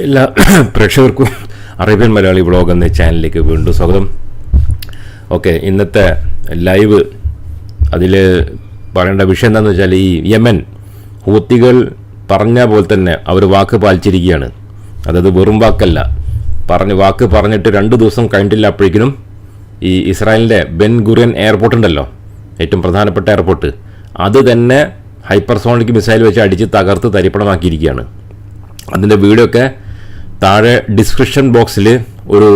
എല്ലാ പ്രേക്ഷകർക്കും Arabian Malayali vlog എന്ന ചാനലിലേക്ക് വീണ്ടും സ്വാഗതം. ഓക്കെ ഇന്നത്തെ ലൈവ് അതിൽ പറയേണ്ട വിഷയം എന്താണെന്ന് വെച്ചാൽ ഈ യമൻ ഹൂത്തികൾ പറഞ്ഞ പോലെ തന്നെ അവർ വാക്ക് പാലിച്ചിരിക്കുകയാണ്. അതായത് വെറും വാക്കല്ല. പറഞ്ഞ് വാക്ക് പറഞ്ഞിട്ട് രണ്ട് ദിവസം കഴിഞ്ഞിട്ടില്ല അപ്പോഴേക്കും ഈ ഇസ്രായേലിന്റെ ബെൻ ഗുറിയൻ എയർപോർട്ട് ഉണ്ടല്ലോ ഏറ്റവും പ്രധാനപ്പെട്ട എയർപോർട്ട്. അത് തന്നെ ഹൈപ്പർസോണിക് മിസൈൽ വെച്ച് അടിച്ച് തകർത്ത് തരിപ്പണമാക്കിയിരിക്കുകയാണ്. അതിന്റെ വീഡിയോ ഒക്കെ താഴെ ഡിസ്ക്രിപ്ഷൻ ബോക്സിൽ ഒരു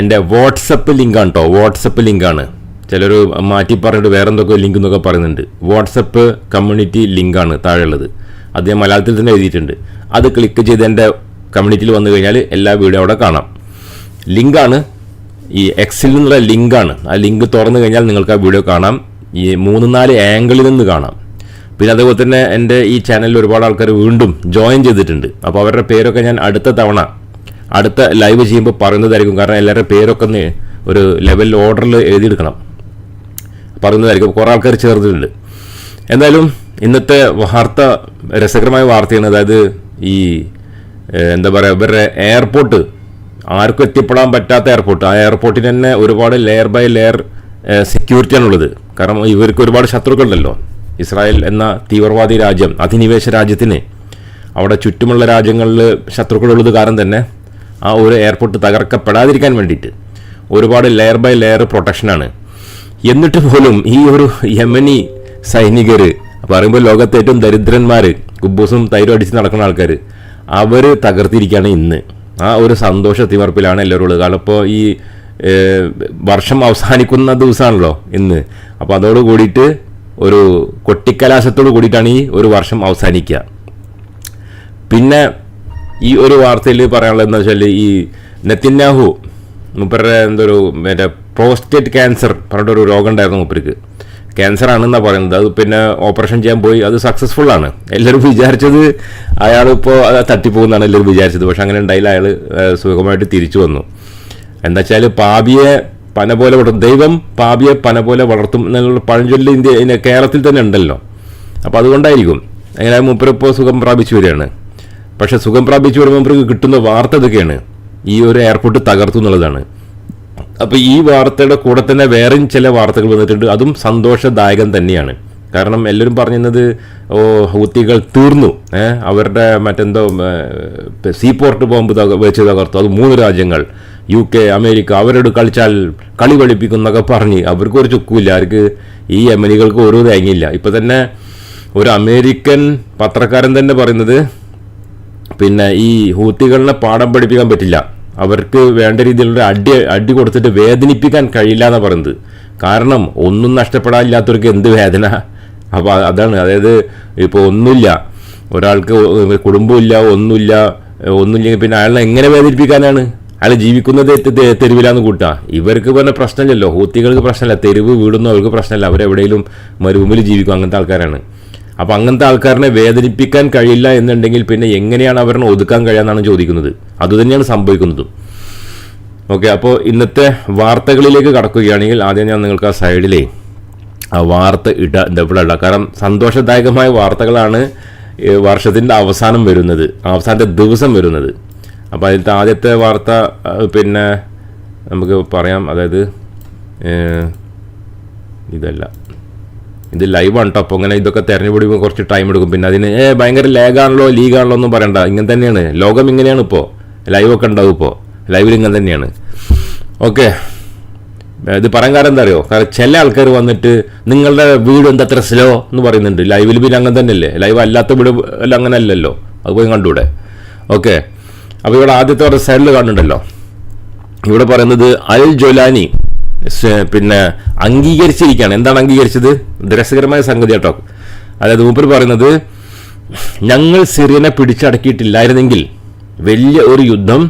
എന്റെ വാട്സപ്പ് ലിങ്കാണ് കേട്ടോ വാട്സപ്പ് ലിങ്കാണ് ചിലർ മാറ്റി പറഞ്ഞിട്ട് വേറെ എന്തൊക്കെ ലിങ്ക് എന്നൊക്കെ പറയുന്നുണ്ട്. വാട്സപ്പ് കമ്മ്യൂണിറ്റി ലിങ്കാണ് താഴെയുള്ളത്. അത് ഞാൻ മലയാളത്തിൽ തന്നെ എഴുതിയിട്ടുണ്ട്. അത് ക്ലിക്ക് ചെയ്ത് എന്റെ കമ്മ്യൂണിറ്റിയിൽ വന്നു കഴിഞ്ഞാൽ എല്ലാ വീഡിയോ അവിടെ കാണാം. ലിങ്കാണ് ഈ എക്സിൽ നിന്നുള്ള ലിങ്കാണ് ആ ലിങ്ക് തുറന്നു കഴിഞ്ഞാൽ നിങ്ങൾക്ക് ആ വീഡിയോ കാണാം. ഈ മൂന്ന് നാല് ആംഗിളിൽ നിന്ന് കാണാം. പിന്നെ അതേപോലെ തന്നെ എന്റെ ഈ ചാനലിൽ ഒരുപാട് ആൾക്കാർ വീണ്ടും ജോയിൻ ചെയ്തിട്ടുണ്ട്. അപ്പോൾ അവരുടെ പേരൊക്കെ ഞാൻ അടുത്ത തവണ അടുത്ത ലൈവ് ചെയ്യുമ്പോൾ പറയുന്നതായിരിക്കും. കാരണം എല്ലാവരുടെ പേരൊക്കെ ഒന്ന് ഒരു ലെവൽ ഓർഡറിൽ എഴുതിയെടുക്കണം. പറയുന്നതായിരിക്കും. കുറേ ആൾക്കാർ ചേർത്തിട്ടുണ്ട് എന്തായാലും ഇന്നത്തെ വാർത്ത രസകരമായ വാർത്തയാണ്. അതായത് ഈ എന്താ പറയുക ഇവരുടെ എയർപോർട്ട് ആർക്കും എത്തിപ്പെടാൻ പറ്റാത്ത എയർപോർട്ട് ആ എയർപോർട്ടിന് തന്നെ ഒരുപാട് ലെയർ ബൈ ലെയർ സെക്യൂരിറ്റിയാണുള്ളത് കാരണം ഇവർക്ക് ഒരുപാട് ശത്രുക്കളുണ്ടല്ലോ. ഇസ്രായേൽ എന്ന തീവ്രവാദി രാജ്യം അധിനിവേശ രാജ്യത്തിന് അവിടെ ചുറ്റുമുള്ള രാജ്യങ്ങളിൽ ശത്രുക്കളുള്ളത് കാരണം തന്നെ ആ ഒരു എയർപോർട്ട് തകർക്കപ്പെടാതിരിക്കാൻ വേണ്ടിയിട്ട് ഒരുപാട് ലെയർ ബൈ ലെയർ പ്രൊട്ടക്ഷനാണ് എന്നിട്ട് പോലും ഈ ഒരു യമനി സൈനികർ പറയുമ്പോൾ ലോകത്തെ ഏറ്റവും ദരിദ്രന്മാർ കുബൂസും തൈരും അടിച്ച് നടക്കുന്ന ആൾക്കാർ അവർ തകർത്തിരിക്കുകയാണ് ഇന്ന്. ആ ഒരു സന്തോഷ തിമർപ്പിലാണ് എല്ലാവരും ഉള്ളത്. കാരണം ഇപ്പോൾ ഈ വർഷം അവസാനിക്കുന്ന ദിവസമാണല്ലോ ഇന്ന്. അപ്പോൾ അതോട് കൂടിയിട്ട് ഒരു കൊട്ടിക്കലാശത്തോട് കൂടിയിട്ടാണ് ഈ ഒരു വർഷം അവസാനിക്കുക. പിന്നെ ഈ ഒരു വാർത്തയിൽ പറയാനുള്ളത് എന്താ വെച്ചാൽ ഈ നെത്തിന്യാഹു മൂപ്പരുടെ എന്തൊരു മറ്റേ പ്രോസ്റ്റേറ്റ് ക്യാൻസർ പറഞ്ഞിട്ട് ഒരു രോഗം ഉണ്ടായിരുന്നു മൂപ്പർക്ക്. ക്യാൻസർ ആണെന്നാണ് പറയുന്നത്. അത് പിന്നെ ഓപ്പറേഷൻ ചെയ്യാൻ പോയി. അത് സക്സസ്ഫുൾ ആണ്. എല്ലാവരും വിചാരിച്ചത് അയാൾ ഇപ്പോൾ തട്ടിപ്പോകുന്നതാണ് എല്ലാവരും വിചാരിച്ചത്. പക്ഷെ അങ്ങനെ ഉണ്ടായില്ല. അയാൾ സുഖമായിട്ട് തിരിച്ചു വന്നു. എന്താ വെച്ചാൽ പാപിയെ പന പോലെ വളർത്തും. ദൈവം പാപിയെ പന പോലെ വളർത്തും എന്നുള്ള പഴഞ്ചൊല്ല് ഇന്ത്യ കേരളത്തിൽ തന്നെ ഉണ്ടല്ലോ. അപ്പോൾ അതുകൊണ്ടായിരിക്കും അങ്ങനെ മൂപ്പരിപ്പോൾ സുഖം പ്രാപിച്ചു വരികയാണ്. പക്ഷേ സുഖം പ്രാപിച്ചു വരുമ്പോൾ മൂപ്പർക്ക് കിട്ടുന്ന വാർത്ത ഇതൊക്കെയാണ്. ഈ ഒരു എയർപോർട്ട് തകർത്തു എന്നുള്ളതാണ്. അപ്പോൾ ഈ വാർത്തയുടെ കൂടെ തന്നെ വേറെയും ചില വാർത്തകൾ വന്നിട്ടുണ്ട്. അതും സന്തോഷദായകം തന്നെയാണ്. കാരണം എല്ലാവരും പറഞ്ഞിരുന്നത് ഓ ഹൂത്തികൾ തീർന്നു. അവരുടെ മറ്റെന്തോ സീപോർട്ട് ബോംബ് വെച്ച് തകർത്തു. അത് മൂന്ന് രാജ്യങ്ങൾ. യു കെ അമേരിക്ക അവരോട് കളിച്ചാൽ കളി പഠിപ്പിക്കും എന്നൊക്കെ പറഞ്ഞ്. അവർക്ക് ഒരു ചുക്കുമില്ല അവർക്ക് ഈ യമനികൾക്ക് ഒരു തേങ്ങയില്ല ഇപ്പം തന്നെ ഒരു അമേരിക്കൻ പത്രക്കാരൻ തന്നെ പറയുന്നത് പിന്നെ ഈ ഹൂത്തികളിനെ പാഠം പഠിപ്പിക്കാൻ പറ്റില്ല. അവർക്ക് വേണ്ട രീതിയിലുള്ള അടി അടി കൊടുത്തിട്ട് വേദനിപ്പിക്കാൻ കഴിയില്ല എന്നാണ് പറയുന്നത്. കാരണം ഒന്നും നഷ്ടപ്പെടാനില്ലാത്തവർക്ക് എന്ത് വേദന? അപ്പോൾ അതാണ്. അതായത് ഇപ്പോൾ ഒന്നുമില്ല. ഒരാൾക്ക് കുടുംബമില്ല ഒന്നുമില്ല ഒന്നുമില്ലെങ്കിൽ പിന്നെ അയാളെ എങ്ങനെ വേദനിപ്പിക്കാനാണ്? അയാൾ ജീവിക്കുന്നത് തെരുവിലാന്ന് കൂട്ടാ. ഇവർക്ക് പറഞ്ഞ പ്രശ്നമില്ലല്ലോ. ഹൂത്തികൾക്ക് പ്രശ്നമില്ല. തെരുവ് വീടൊന്നും അവർക്ക് പ്രശ്നമില്ല. അവരെവിടെയും മരുഭൂമിയിൽ ജീവിക്കും അങ്ങനത്തെ ആൾക്കാരാണ്. അപ്പോൾ അങ്ങനത്തെ ആൾക്കാരനെ വേദനിപ്പിക്കാൻ കഴിയില്ല എന്നുണ്ടെങ്കിൽ പിന്നെ എങ്ങനെയാണ് അവരെ ഒതുക്കാൻ കഴിയാന്നാണ് ചോദിക്കുന്നത്. അതുതന്നെയാണ് സംഭവിക്കുന്നതും. ഓക്കെ അപ്പോൾ ഇന്നത്തെ വാർത്തകളിലേക്ക് കടക്കുകയാണെങ്കിൽ ആദ്യം ഞാൻ നിങ്ങൾക്ക് ആ സൈഡിലേ ആ വാർത്ത ഇട ഇവിടെ ഇടാം. കാരണം സന്തോഷദായകമായ വാർത്തകളാണ് വർഷത്തിന്റെ അവസാനം വരുന്നത്. അവസാനത്തെ ദിവസം വരുന്നത്. അപ്പോൾ അതിലത്തെ ആദ്യത്തെ വാർത്ത പിന്നെ നമുക്ക് പറയാം. അതായത് ഇതല്ല. ഇത് ലൈവാണ് കേട്ടോ അപ്പോൾ അങ്ങനെ ഇതൊക്കെ തെരഞ്ഞെടുപ്പിക്കുമ്പോൾ കുറച്ച് ടൈം എടുക്കും. പിന്നെ അതിന് ഏ ഭയങ്കര ലേഗാണല്ലോ ലീഗാണല്ലോ ഒന്നും പറയണ്ട. ഇങ്ങനെ തന്നെയാണ്. ലോകം ഇങ്ങനെയാണ് ഇപ്പോൾ ലൈവൊക്കെ ഉണ്ടാവും ഇപ്പോൾ ലൈവിൽ ഇങ്ങനെ തന്നെയാണ്. ഓക്കെ. ഇത് പറയാൻ കാരണം എന്താ അറിയോ? കാരണം ചില ആൾക്കാർ വന്നിട്ട് നിങ്ങളുടെ വീട് എന്താ അത്ര സ്ലോ എന്ന് പറയുന്നുണ്ട്. ലൈവിൽ പിന്നെ അങ്ങനെ തന്നെയല്ലേ? ലൈവ് അല്ലാത്ത വീട് അങ്ങനെ അല്ലല്ലോ അത് പോയി കണ്ടൂടെ ഓക്കെ. അപ്പോൾ ഇവിടെ ആദ്യത്തെ ഒരു സൈഡിൽ കാണുന്നുണ്ടല്ലോ. ഇവിടെ പറയുന്നത് അൽ ജൊലാനി പിന്നെ അംഗീകരിച്ചിരിക്കുകയാണ്. എന്താണ് അംഗീകരിച്ചത്? രസകരമായ സംഗതി കേട്ടോ. അതായത് മൂപ്പർ പറയുന്നത് ഞങ്ങൾ സിറിയനെ പിടിച്ചടക്കിയിട്ടില്ലായിരുന്നെങ്കിൽ വലിയ ഒരു യുദ്ധം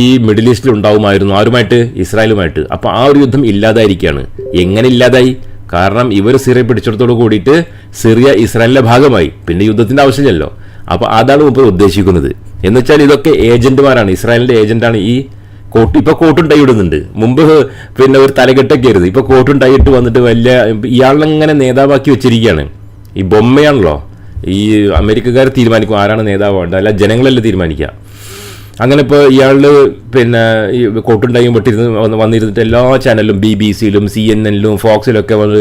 ഈ മിഡിൽ ഈസ്റ്റിൽ ഉണ്ടാവുമായിരുന്നു ആരുമായിട്ട്? ഇസ്രായേലുമായിട്ട്. അപ്പോൾ ആ ഒരു യുദ്ധം ഇല്ലാതായിരിക്കുകയാണ്. എങ്ങനെ ഇല്ലാതായി? കാരണം ഇവർ സിറിയ പിടിച്ചെടുത്തോട് കൂടിയിട്ട് സിറിയ ഇസ്രായേലിന്റെ ഭാഗമായി. പിന്നെ യുദ്ധത്തിന്റെ ആവശ്യമില്ലല്ലോ. അപ്പോൾ അതാണ് മുമ്പ് ഉദ്ദേശിക്കുന്നത്. എന്ന് വെച്ചാൽ ഇതൊക്കെ ഏജന്റുമാരാണ് ഇസ്രായേലിന്റെ ഏജന്റാണ് ഈ കോട്ട് ഇപ്പൊ കോട്ടും ടൈ ഇടുന്നുണ്ട്. മുമ്പ് പിന്നെ ഒരു തലകെട്ടൊക്കെ ആയിരുന്നു. ഇപ്പൊ കോട്ടും ടൈ ഇട്ട് വന്നിട്ട് വലിയ ഇയാളെങ്ങനെ നേതാവാക്കി വെച്ചിരിക്കുകയാണ്? ഈ ബൊമ്മയാണല്ലോ. ഈ അമേരിക്കക്കാർ തീരുമാനിക്കും ആരാണ് നേതാവ് അല്ല ജനങ്ങളല്ലേ തീരുമാനിക്കുക. അങ്ങനെ ഇപ്പോൾ ഇയാൾ പിന്നെ ഈ കോട്ടുണ്ടായും വന്ന് വന്നിരുന്നിട്ട് എല്ലാ ചാനലിലും ബി ബി സിയിലും സി എൻ എന്നിലും ഫോക്സിലൊക്കെ വന്ന്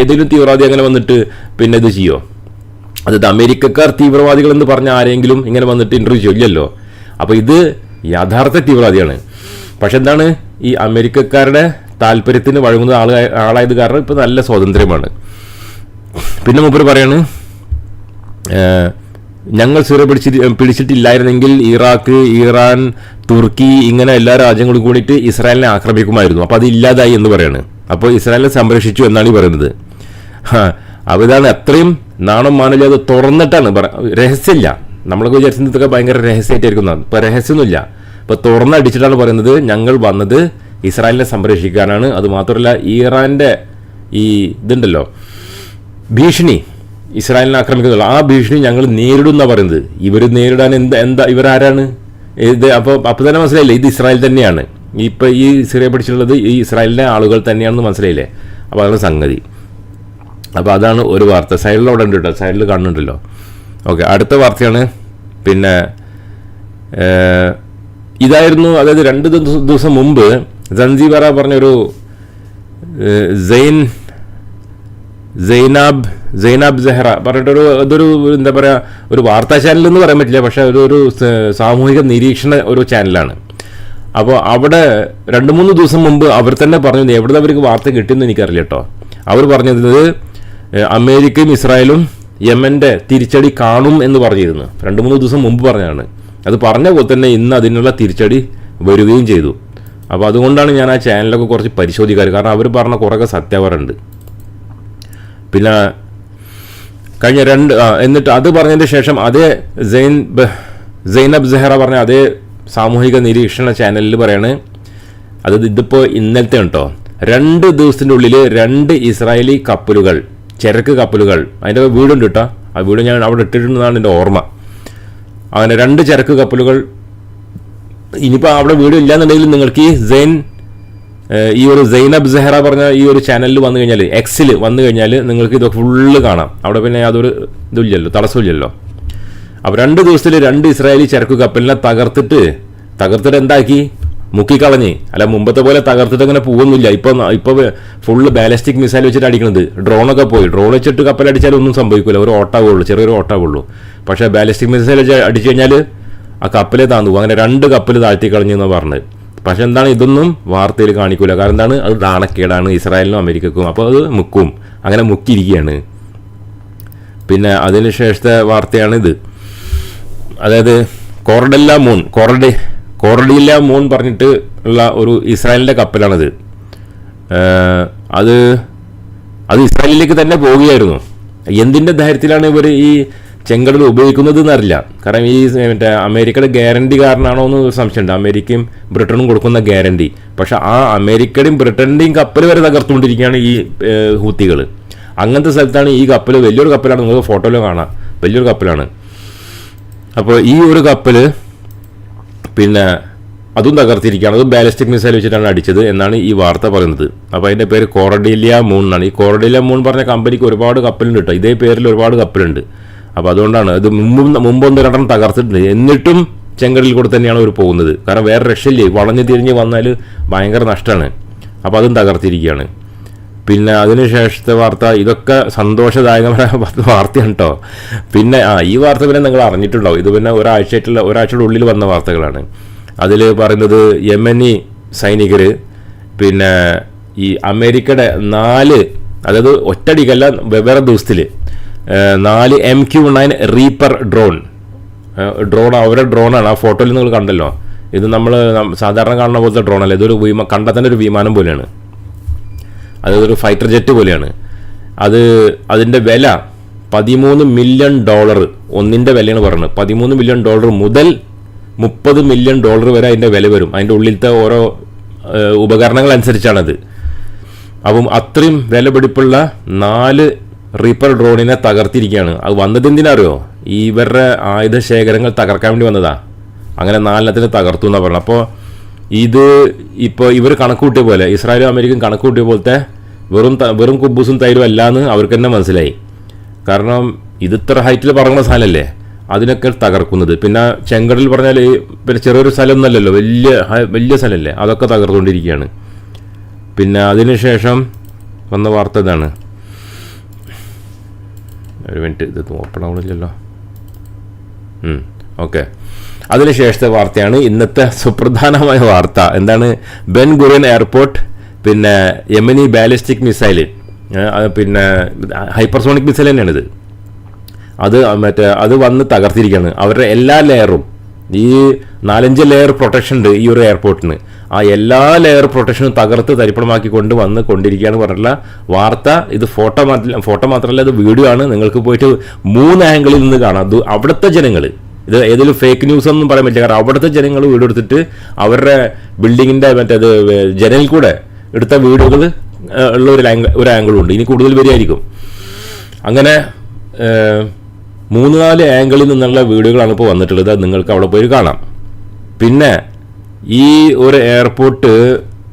ഏതെങ്കിലും തീവ്രവാദി അങ്ങനെ വന്നിട്ട് പിന്നെ ഇത് ചെയ്യോ? അതായത് അമേരിക്കക്കാർ തീവ്രവാദികൾ എന്ന് പറഞ്ഞ ആരെങ്കിലും ഇങ്ങനെ വന്നിട്ട് ഇന്റർവ്യൂ ചെയ്യില്ലല്ലോ. അപ്പോൾ ഇത് യഥാർത്ഥ തീവ്രവാദിയാണ്. പക്ഷെ എന്താണ്? ഈ അമേരിക്കക്കാരുടെ താല്പര്യത്തിന് വഴങ്ങുന്ന ആൾ ആളായത് കാരണം ഇപ്പോൾ നല്ല സ്വാതന്ത്ര്യമാണ്. പിന്നെ മൂപ്പർ പറയാണ് ഞങ്ങൾ സിറ പിടിച്ചി പിടിച്ചിട്ടില്ലായിരുന്നെങ്കിൽ ഇറാഖ് ഇറാൻ തുർക്കി ഇങ്ങനെ എല്ലാ രാജ്യങ്ങളും കൂടിയിട്ട് ഇസ്രായേലിനെ ആക്രമിക്കുമായിരുന്നു. അപ്പോൾ അത് ഇല്ലാതായി എന്ന് പറയാണ്. അപ്പോൾ ഇസ്രായേലിനെ സംരക്ഷിച്ചു എന്നാണ് ഈ പറയുന്നത്. ഇതാണ് അത്രയും നാണം മാനില്ല അത് തുറന്നിട്ടാണ് പറ രഹസ്യമില്ല. നമ്മളൊക്കെ വിചാരിച്ചതൊക്കെ ഭയങ്കര രഹസ്യമായിട്ടായിരിക്കും ഇപ്പോൾ രഹസ്യമൊന്നുമില്ല. ഇപ്പോൾ തുറന്നടിച്ചിട്ടാണ് പറയുന്നത് ഞങ്ങൾ വന്നത് ഇസ്രായേലിനെ സംരക്ഷിക്കാനാണ്. അത് മാത്രമല്ല ഇറാന്റെ ഈ ഇതുണ്ടല്ലോ ഭീഷണി ഇസ്രായേലിനെ ആക്രമിക്കുന്നുള്ളൂ ആ ഭീഷണി ഞങ്ങൾ നേരിടുന്ന പറയുന്നത്. ഇവർ നേരിടാൻ എന്താ എന്താ ഇവരാരാണ്? ഇത് അപ്പോൾ അപ്പോൾ തന്നെ മനസ്സിലായില്ലേ? ഇത് ഇസ്രായേൽ തന്നെയാണ്. ഇപ്പോൾ ഈ സിറിയ പിടിച്ചിട്ടുള്ളത് ഈ ഇസ്രായേലിന്റെ ആളുകൾ തന്നെയാണെന്ന് മനസ്സിലായില്ലേ? അപ്പോൾ അതാണ് സംഗതി. അപ്പോൾ അതാണ് ഒരു വാർത്ത. സൈഡിൽ അവിടെ ഉണ്ട് കേട്ടോ സൈഡിൽ കാണുന്നുണ്ടല്ലോ. ഓക്കെ അടുത്ത വാർത്തയാണ്. പിന്നെ ഇതായിരുന്നു അതായത് രണ്ട് ദിവസം മുമ്പ് സൻസീബറ പറഞ്ഞൊരു സെയിൻ സൈനാബ് സൈനാബ് സെഹ്റ പറഞ്ഞിട്ടൊരു അതൊരു എന്താ പറയുക ഒരു വാർത്താ ചാനൽ എന്ന് പറയാൻ പറ്റില്ല. പക്ഷേ ഒരു സാമൂഹിക നിരീക്ഷണ ഒരു ചാനലാണ്. അപ്പോൾ അവിടെ രണ്ട് മൂന്ന് ദിവസം മുമ്പ് അവർ തന്നെ പറഞ്ഞത് എവിടെ അവർക്ക് വാർത്ത കിട്ടിയെന്ന് എനിക്കറിയില്ല കേട്ടോ അവർ പറഞ്ഞത് അമേരിക്കയും ഇസ്രായേലും യമന്റെ തിരിച്ചടി കാണും എന്ന് പറഞ്ഞിരുന്നു. രണ്ട് മൂന്ന് ദിവസം മുമ്പ് പറഞ്ഞതാണ്. അത് പറഞ്ഞ പോലെ തന്നെ ഇന്ന് അതിനുള്ള തിരിച്ചടി വരികയും ചെയ്തു. അപ്പോൾ അതുകൊണ്ടാണ് ഞാൻ ആ ചാനലൊക്കെ കുറച്ച് പരിശോധിക്കാറ്. കാരണം അവർ പറഞ്ഞ കുറേയൊക്കെ സത്യാവറുണ്ട് പിന്നെ കഴിഞ്ഞ രണ്ട് എന്നിട്ട് അത് പറഞ്ഞതിന് ശേഷം അതേ ബ- സൈനബ് സെഹറ പറഞ്ഞ അതേ സാമൂഹിക നിരീക്ഷണ ചാനലിൽ പറയാണ്. അത് ഇതിപ്പോൾ ഇന്നലത്തെ കേട്ടോ രണ്ട് ദിവസത്തിന്റെ ഉള്ളിൽ രണ്ട് ഇസ്രായേലി കപ്പലുകൾ ചരക്ക് കപ്പലുകൾ. അതിന്റെ വീടുണ്ട് കേട്ടോ ആ വീട് ഞാൻ അവിടെ ഇട്ടിട്ടുണ്ടെന്നാണ് എന്റെ ഓർമ്മ. അങ്ങനെ രണ്ട് ചരക്ക് കപ്പലുകൾ ഇനിയിപ്പോൾ അവിടെ വീട് ഇല്ലാന്നുണ്ടെങ്കിൽ നിങ്ങൾക്ക് ഈ സെയിൻ ഈ ഒരു സൈനബ് സെഹറ പറഞ്ഞ ഈ ഒരു ചാനലിൽ വന്നു കഴിഞ്ഞാൽ എക്സിൽ വന്നു കഴിഞ്ഞാൽ നിങ്ങൾക്ക് ഇത് ഫുള്ള് കാണാം. അവിടെ പിന്നെ അതൊരു ഇതില്ലല്ലോ തടസ്സമില്ലല്ലോ. അപ്പോൾ രണ്ട് ദിവസത്തിൽ രണ്ട് ഇസ്രായേലി ചരക്ക് കപ്പലിനെ തകർത്തിട്ട് തകർത്തിട്ട് എന്താക്കി? മുക്കിക്കളഞ്ഞ്. അല്ല മുമ്പത്തെ പോലെ തകർത്തിട്ട് അങ്ങനെ പോകുന്നില്ല ഇപ്പൊ ഇപ്പൊ ഫുള്ള് ബാലിസ്റ്റിക് മിസൈൽ വെച്ചിട്ട് അടിക്കുന്നത് ഡ്രോണൊക്കെ പോയി. ഡ്രോൺ വെച്ചിട്ട് കപ്പലടിച്ചാൽ ഒന്നും സംഭവിക്കില്ല ഒരു ഓട്ടാവുള്ളൂ. ചെറിയൊരു ഓട്ടാവുള്ളൂ. പക്ഷേ ബാലിസ്റ്റിക് മിസൈൽ വെച്ച് അടിച്ചു കഴിഞ്ഞാൽ ആ കപ്പലെ താന്നു. അങ്ങനെ രണ്ട് കപ്പൽ താഴ്ത്തി കളഞ്ഞു എന്നാണ് പറഞ്ഞത്. പക്ഷെ എന്താണ് ഇതൊന്നും വാർത്തയിൽ കാണിക്കൂല. കാരണം എന്താണ്? അത് നാണക്കേടാണ് ഇസ്രായേലിനും അമേരിക്കക്കും. അപ്പോൾ അത് മുക്കും. അങ്ങനെ മുക്കിയിരിക്കുകയാണ്. പിന്നെ അതിനുശേഷത്തെ വാർത്തയാണ് ഇത് അതായത് കോർഡെല്ല മൂൺ കോറഡി കോറഡില്ല മൂൺ പറഞ്ഞിട്ട് ഉള്ള ഒരു ഇസ്രായേലിന്റെ കപ്പലാണത്. അത് അത് ഇസ്രായേലിലേക്ക് തന്നെ പോവുകയായിരുന്നു. എന്തിന്റെ ധൈര്യത്തിലാണ് ഇവർ ഈ ചെങ്കടൽ ഉപയോഗിക്കുന്നത് എന്നറിയില്ല കാരണം ഈ മറ്റേ അമേരിക്കയുടെ ഗ്യാരണ്ടി കാരണമാണോ എന്ന് സംശയമുണ്ട്. അമേരിക്കയും ബ്രിട്ടനും കൊടുക്കുന്ന ഗ്യാരണ്ടി. പക്ഷേ ആ അമേരിക്കയുടെയും ബ്രിട്ടന്റെയും കപ്പൽ വരെ തകർത്തുകൊണ്ടിരിക്കുകയാണ് ഈ ഹൂത്തികൾ അങ്ങനത്തെ സ്ഥലത്താണ് ഈ കപ്പൽ വലിയൊരു കപ്പലാണ്. നിങ്ങൾക്ക് ഫോട്ടോയിൽ കാണാം. വലിയൊരു കപ്പലാണ്. അപ്പോൾ ഈ ഒരു കപ്പൽ പിന്നെ അതും തകർത്തിരിക്കുകയാണ്. അതും ബാലിസ്റ്റിക് മിസൈൽ വെച്ചിട്ടാണ് അടിച്ചത് എന്നാണ് ഈ വാർത്ത പറയുന്നത്. അപ്പോൾ അതിന്റെ പേര് കോറഡിലിയ മൂൺ എന്നാണ്. ഈ കോറഡിലിയ മൂൺ പറഞ്ഞ കമ്പനിക്ക് ഒരുപാട് കപ്പലുണ്ട് കേട്ടോ ഇതേ പേരിൽ ഒരുപാട് കപ്പലുണ്ട്. അപ്പോൾ അതുകൊണ്ടാണ് ഇത് മുമ്പും മുമ്പൊന്ന് രണ്ടെണ്ണം തകർത്തിട്ടുണ്ട്. എന്നിട്ടും ചെങ്കടലിൽ കൂടെ തന്നെയാണ് അവർ പോകുന്നത്. കാരണം വേറെ രക്ഷയില്ലേ? വളഞ്ഞു തിരിഞ്ഞ് വന്നാൽ ഭയങ്കര നഷ്ടമാണ്. അപ്പോൾ അതും തകർത്തിരിക്കുകയാണ്. പിന്നെ അതിനുശേഷത്തെ വാർത്ത ഇതൊക്കെ സന്തോഷദായകമായ വാർത്തയാണ് കേട്ടോ പിന്നെ ആ ഈ വാർത്ത പിന്നെ നിങ്ങൾ അറിഞ്ഞിട്ടുണ്ടാവും. ഇത് പിന്നെ ഒരാഴ്ചയായിട്ടുള്ള ഒരാഴ്ചയുടെ ഉള്ളിൽ വന്ന വാർത്തകളാണ്. അതിൽ പറയുന്നത് യമനി സൈനികർ പിന്നെ ഈ അമേരിക്കയുടെ നാല് അതായത് ഒറ്റടിക്കല്ല വെവ്വേറെ ദിവസത്തിൽ നാല് M Q nine reaper drone. Drone അവരുടെ ഡ്രോണാണ്. ആ ഫോട്ടോയിൽ നിങ്ങൾ കണ്ടല്ലോ. ഇത് നമ്മൾ സാധാരണ കാണുന്ന പോലത്തെ ഡ്രോണല്ല? ഇതൊരു വിമാ കണ്ടെത്തേണ്ട ഒരു വിമാനം പോലെയാണ്. അതൊരു ഫൈറ്റർ ജെറ്റ് പോലെയാണ്. അത് അതിന്റെ വില പതിമൂന്ന് മില്യൺ ഡോളർ ഒന്നിന്റെ വിലയാണ് പറയുന്നത് പതിമൂന്ന് മില്യൺ ഡോളർ മുതൽ മുപ്പത് മില്യൺ ഡോളർ വരെ അതിന്റെ വില വരും. അതിന്റെ ഉള്ളിലത്തെ ഓരോ ഉപകരണങ്ങൾ അനുസരിച്ചാണത്. അപ്പം അത്രയും വിലപിടിപ്പുള്ള നാല് റീപ്പർ ഡ്രോണിനെ തകർത്തിരിക്കുകയാണ്. അത് വന്നത് എന്തിനറിയോ? ഇവരുടെ ആയുധ ശേഖരങ്ങൾ തകർക്കാൻ വേണ്ടി വന്നതാ. അങ്ങനെ നാലെണ്ണത്തിന് തകർത്തു എന്നാണ് പറയുന്നത് അപ്പോൾ ഇത് ഇപ്പോൾ ഇവർ കണക്കൂട്ടിയ പോലെ ഇസ്രായേലും അമേരിക്കയും കണക്കൂട്ടിയ പോലത്തെ വെറും വെറും കുബൂസും തൈരും അല്ല എന്ന് അവർക്ക് തന്നെ മനസ്സിലായി. കാരണം ഇത് ഇത്ര ഹൈറ്റിൽ പറങ്ങുന്ന സ്ഥലമല്ലേ അതിനൊക്കെ തകർക്കുന്നത്. പിന്നെ ചെങ്കടൽ പറഞ്ഞാൽ പിന്നെ ചെറിയൊരു സ്ഥലമൊന്നുമല്ലല്ലോ. വലിയ വലിയ സ്ഥലമല്ലേ? അതൊക്കെ തകർത്തുകൊണ്ടിരിക്കുകയാണ് പിന്നെ അതിനുശേഷം വന്ന വാർത്ത ഇതാണ്. ഒരു മിനിറ്റ് ഇത് ആവണില്ലല്ലോ. ഓക്കെ അതിനുശേഷത്തെ വാർത്തയാണ് ഇന്നത്തെ സുപ്രധാനമായ വാർത്ത. എന്താണ്? ബെൻ ഗുറിയൻ എയർപോർട്ട് പിന്നെ യമനി ബാലിസ്റ്റിക് മിസൈൽ പിന്നെ ഹൈപ്പർസോണിക് മിസൈൽ തന്നെയാണിത്. അത് മറ്റേ അത് വന്ന് തകർത്തിരിക്കുകയാണ്. അവരുടെ എല്ലാ ലെയറും ഈ നാലഞ്ച് ലെയർ പ്രൊട്ടക്ഷൻ ഉണ്ട് ഈ ഒരു എയർപോർട്ടിന് ആ എല്ലാ ലെയർ പ്രൊട്ടക്ഷനും തകർത്ത് തരിപ്പണമാക്കി കൊണ്ട് വന്ന് കൊണ്ടിരിക്കുകയാണ് പറഞ്ഞിട്ടുള്ള വാർത്ത. ഇത് ഫോട്ടോ മാത്രം ഫോട്ടോ മാത്രമല്ല ഇത് വീഡിയോ ആണ്. നിങ്ങൾക്ക് പോയിട്ട് മൂന്ന് ആംഗിളിൽ നിന്ന് കാണാം. അത് അവിടുത്തെ ജനങ്ങൾ ഇത് ഏതെങ്കിലും ഫേക്ക് ന്യൂസ് ഒന്നും പറയാൻ പറ്റില്ല. കാരണം അവിടുത്തെ ജനങ്ങൾ വീടെടുത്തിട്ട് അവരുടെ ബിൽഡിങ്ങിന്റെ മറ്റേത് ജനലിൽ കൂടെ എടുത്ത വീഡിയോകൾ ഉള്ള ഒരു ഒരു ആംഗിളും ഉണ്ട്. ഇനി കൂടുതൽ വരികയായിരിക്കും. അങ്ങനെ മൂന്ന് നാല് ആംഗിളിൽ നിന്നുള്ള വീഡിയോകളാണ് ഇപ്പോൾ വന്നിട്ടുള്ളത്. നിങ്ങൾക്ക് അവിടെ പോയി കാണാം. പിന്നെ ഈ ഒരു എയർപോർട്ട്